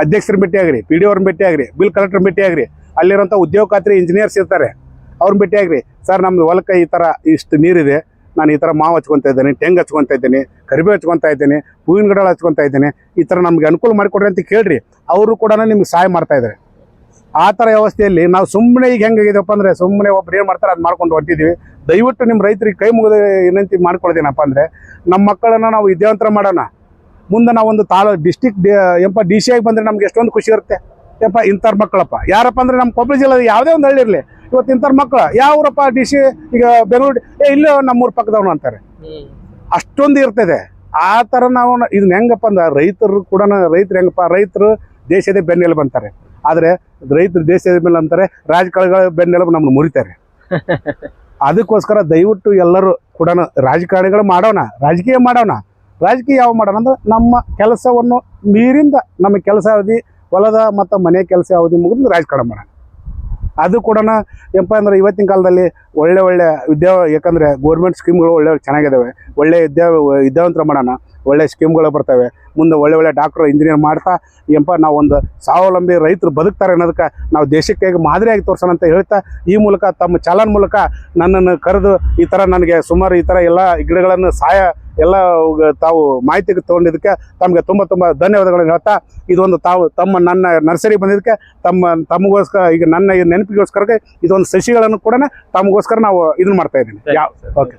A: ಅಧ್ಯಕ್ಷರ ಭೇಟಿ ಆಗ್ರಿ ಪಿ ಡಿ ಅವ್ರನ್ನ ಭೇಟಿ ಆಗ್ರಿ ಬಿಲ್ ಕಲೆಕ್ಟರ್ ಭೇಟಿ ಆಗ್ರಿ ಅಲ್ಲಿರುವಂಥ ಉದ್ಯೋಗ ಖಾತ್ರಿ ಇಂಜಿನಿಯರ್ಸ್ ಇರ್ತಾರೆ. ಅವ್ರನ್ನ ಭೇಟಿ ಆಗ್ರಿ. ಸರ್, ನಮ್ದು ಹೊಲಕ್ಕೆ ಈ ಥರ ಇಷ್ಟು ನೀರಿದೆ. ನಾನು ಈ ಥರ ಮಾವು ಹಚ್ಕೊತಾ ಇದ್ದೀನಿ, ತೆಂಗು ಹಚ್ಕೊತಾ ಇದ್ದೀನಿ, ಕರಿಬೇವು ಹಚ್ಕೊತಾ ಇದ್ದೀನಿ, ಹೂವಿನ ಗಿಡಗಳು ಹಚ್ಕೊತಾ ಇದ್ದೀನಿ, ಈ ಥರ ನಮಗೆ ಅನುಕೂಲ ಮಾಡಿಕೊಡ್ರಿ ಅಂತ ಕೇಳ್ರಿ. ಅವರು ಕೂಡ ನಿಮ್ಗೆ ಸಹಾಯ ಮಾಡ್ತಾ ಇದ್ದಾರೆ. ಆ ಥರ ವ್ಯವಸ್ಥೆಯಲ್ಲಿ ನಾವು ಸುಮ್ಮನೆ ಈಗ ಹೆಂಗಾಗಿದೆಪ್ಪ ಅಂದರೆ ಸುಮ್ಮನೆ ಒಬ್ರು ಏನು ಮಾಡ್ತಾರೆ, ಅದು ಮಾಡ್ಕೊಂಡು ಹೊಂಟಿದ್ದೀವಿ ದಯವಿಟ್ಟು ನಿಮ್ಮ ರೈತರಿಗೆ ಕೈ ಮುಗಿದ ಏನಂತ ಮಾಡ್ಕೊಳ್ತೀನಪ್ಪ ಅಂದರೆ ನಮ್ಮ ಮಕ್ಕಳನ್ನು ನಾವು ವಿದ್ಯಾವಂತರ ಮಾಡೋಣ. ಮುಂದೆ ನಾವು ಒಂದು ತಾಲೂ ಡಿಸ್ಟಿಕ್ ಎಂಪ ಡಿ ಸಿ ಆಗಿ ಬಂದರೆ ನಮ್ಗೆ ಎಷ್ಟೊಂದು ಖುಷಿ ಇರುತ್ತೆ. ಯಪ್ಪ, ಇಂಥವ್ರ ಮಕ್ಕಳಪ್ಪ. ಯಾರಪ್ಪ ಅಂದರೆ ನಮ್ಮ ಕೊಪ್ಪಳ ಜಿಲ್ಲೆ ಯಾವುದೇ ಒಂದು ಹಳ್ಳಿ ಇರಲಿ. ಇವತ್ತು ಇಂಥ ಮಕ್ಕಳು ಯಾವ್ರಪ್ಪ ಡಿ ಸಿ ಈಗ ಬೆಂಗಳೂರು, ಏ, ಇಲ್ಲ ನಮ್ಮೂರ ಪಕ್ಕದವನು ಅಂತಾರೆ. ಅಷ್ಟೊಂದು ಇರ್ತದೆ. ಆ ಥರ ನಾವು ಇದನ್ನ ಹೆಂಗಪ್ಪ ಅಂದ್ರೆ, ರೈತರು ಕೂಡ ರೈತರು ಹೆಂಗಪ್ಪ, ರೈತರು ದೇಶದ ಬೆನ್ನೆಲುಬು ಅಂತಾರೆ. ಆದರೆ ರೈತರು ದೇಶದ ಮೇಲೆ ಅಂತಾರೆ, ರಾಜಕಾರಣಿಗಳ ಬೆನ್ನೆಲುಬು ನಮ್ಮನ್ನು ಮುರಿತಾರೆ. ಅದಕ್ಕೋಸ್ಕರ ದಯವಿಟ್ಟು ಎಲ್ಲರೂ ಕೂಡ ರಾಜಕಾರಣಿಗಳು ಮಾಡೋಣ, ರಾಜಕೀಯ ಮಾಡೋಣ. ರಾಜಕೀಯ ಯಾವ ಮಾಡೋಣ ಅಂದ್ರೆ, ನಮ್ಮ ಕೆಲಸವನ್ನು ಮೀರಿಂದ, ನಮ್ಮ ಕೆಲಸ ಅವಧಿ, ಹೊಲದ ಮತ್ತು ಮನೆ ಕೆಲಸ ಅವಧಿ ಮುಗಿದು ರಾಜಕಾರಣ ಮಾಡೋಣ. ಅದು ಕೂಡ ಏನಪ್ಪ ಅಂದ್ರೆ ಇವತ್ತಿನ ಕಾಲದಲ್ಲಿ ಒಳ್ಳೆ ಒಳ್ಳೆ ವಿದ್ಯಾ, ಯಾಕಂದರೆ ಗೋರ್ಮೆಂಟ್ ಸ್ಕೀಮ್ಗಳು ಒಳ್ಳೆ ಚೆನ್ನಾಗಿದ್ದಾವೆ ಒಳ್ಳೆ ವಿದ್ಯಾ, ವಿದ್ಯಾವಂತರ ಮಾಡೋಣ. ಒಳ್ಳೆ ಸ್ಕೀಮ್ಗಳು ಬರ್ತವೆ. ಮುಂದೆ ಒಳ್ಳೆ ಒಳ್ಳೆ ಡಾಕ್ಟ್ರು ಇಂಜಿನಿಯರ್ ಮಾಡ್ತಾ ಏನಪ್ಪ ನಾವು ಒಂದು ಸ್ವಾವಲಂಬಿ ರೈತರು ಬದುಕ್ತಾರೆ ಅನ್ನೋದಕ್ಕೆ ನಾವು ದೇಶಕ್ಕೆ ಮಾದರಿಯಾಗಿ ತೋರಿಸೋಣ ಅಂತ ಹೇಳ್ತಾ ಈ ಮೂಲಕ ತಮ್ಮ ಚಾಲನ್ ಮೂಲಕ ನನ್ನನ್ನು ಕರೆದು ಈ ಥರ ನನಗೆ ಸುಮಾರು ಈ ಥರ ಎಲ್ಲ ಗಿಡಗಳನ್ನು ಸಹಾಯ ಎಲ್ಲ ತಾವು ಮಾಹಿತಿ ತೊಗೊಂಡಿದ್ದಕ್ಕೆ ತಮಗೆ ತುಂಬ ತುಂಬ ಧನ್ಯವಾದಗಳನ್ನು ಹೇಳ್ತಾ ಇದೊಂದು ತಾವು ತಮ್ಮ ನನ್ನ ನರ್ಸರಿ ಬಂದಿದ್ದಕ್ಕೆ ತಮ್ಮ ತಮಗೋಸ್ಕರ ಈಗ ನನ್ನ ನೆನಪಿಗೋಸ್ಕರಕ್ಕೆ ನೆನಪಿಗೋಸ್ಕರ ಇದೊಂದು ಸಸಿಗಳನ್ನು ಕೂಡ ತಮಗೋಸ್ಕರ ನಾವು ಇದನ್ನು ಮಾಡ್ತಾ ಇದ್ದೀನಿ. ಯಾವ ಓಕೆ.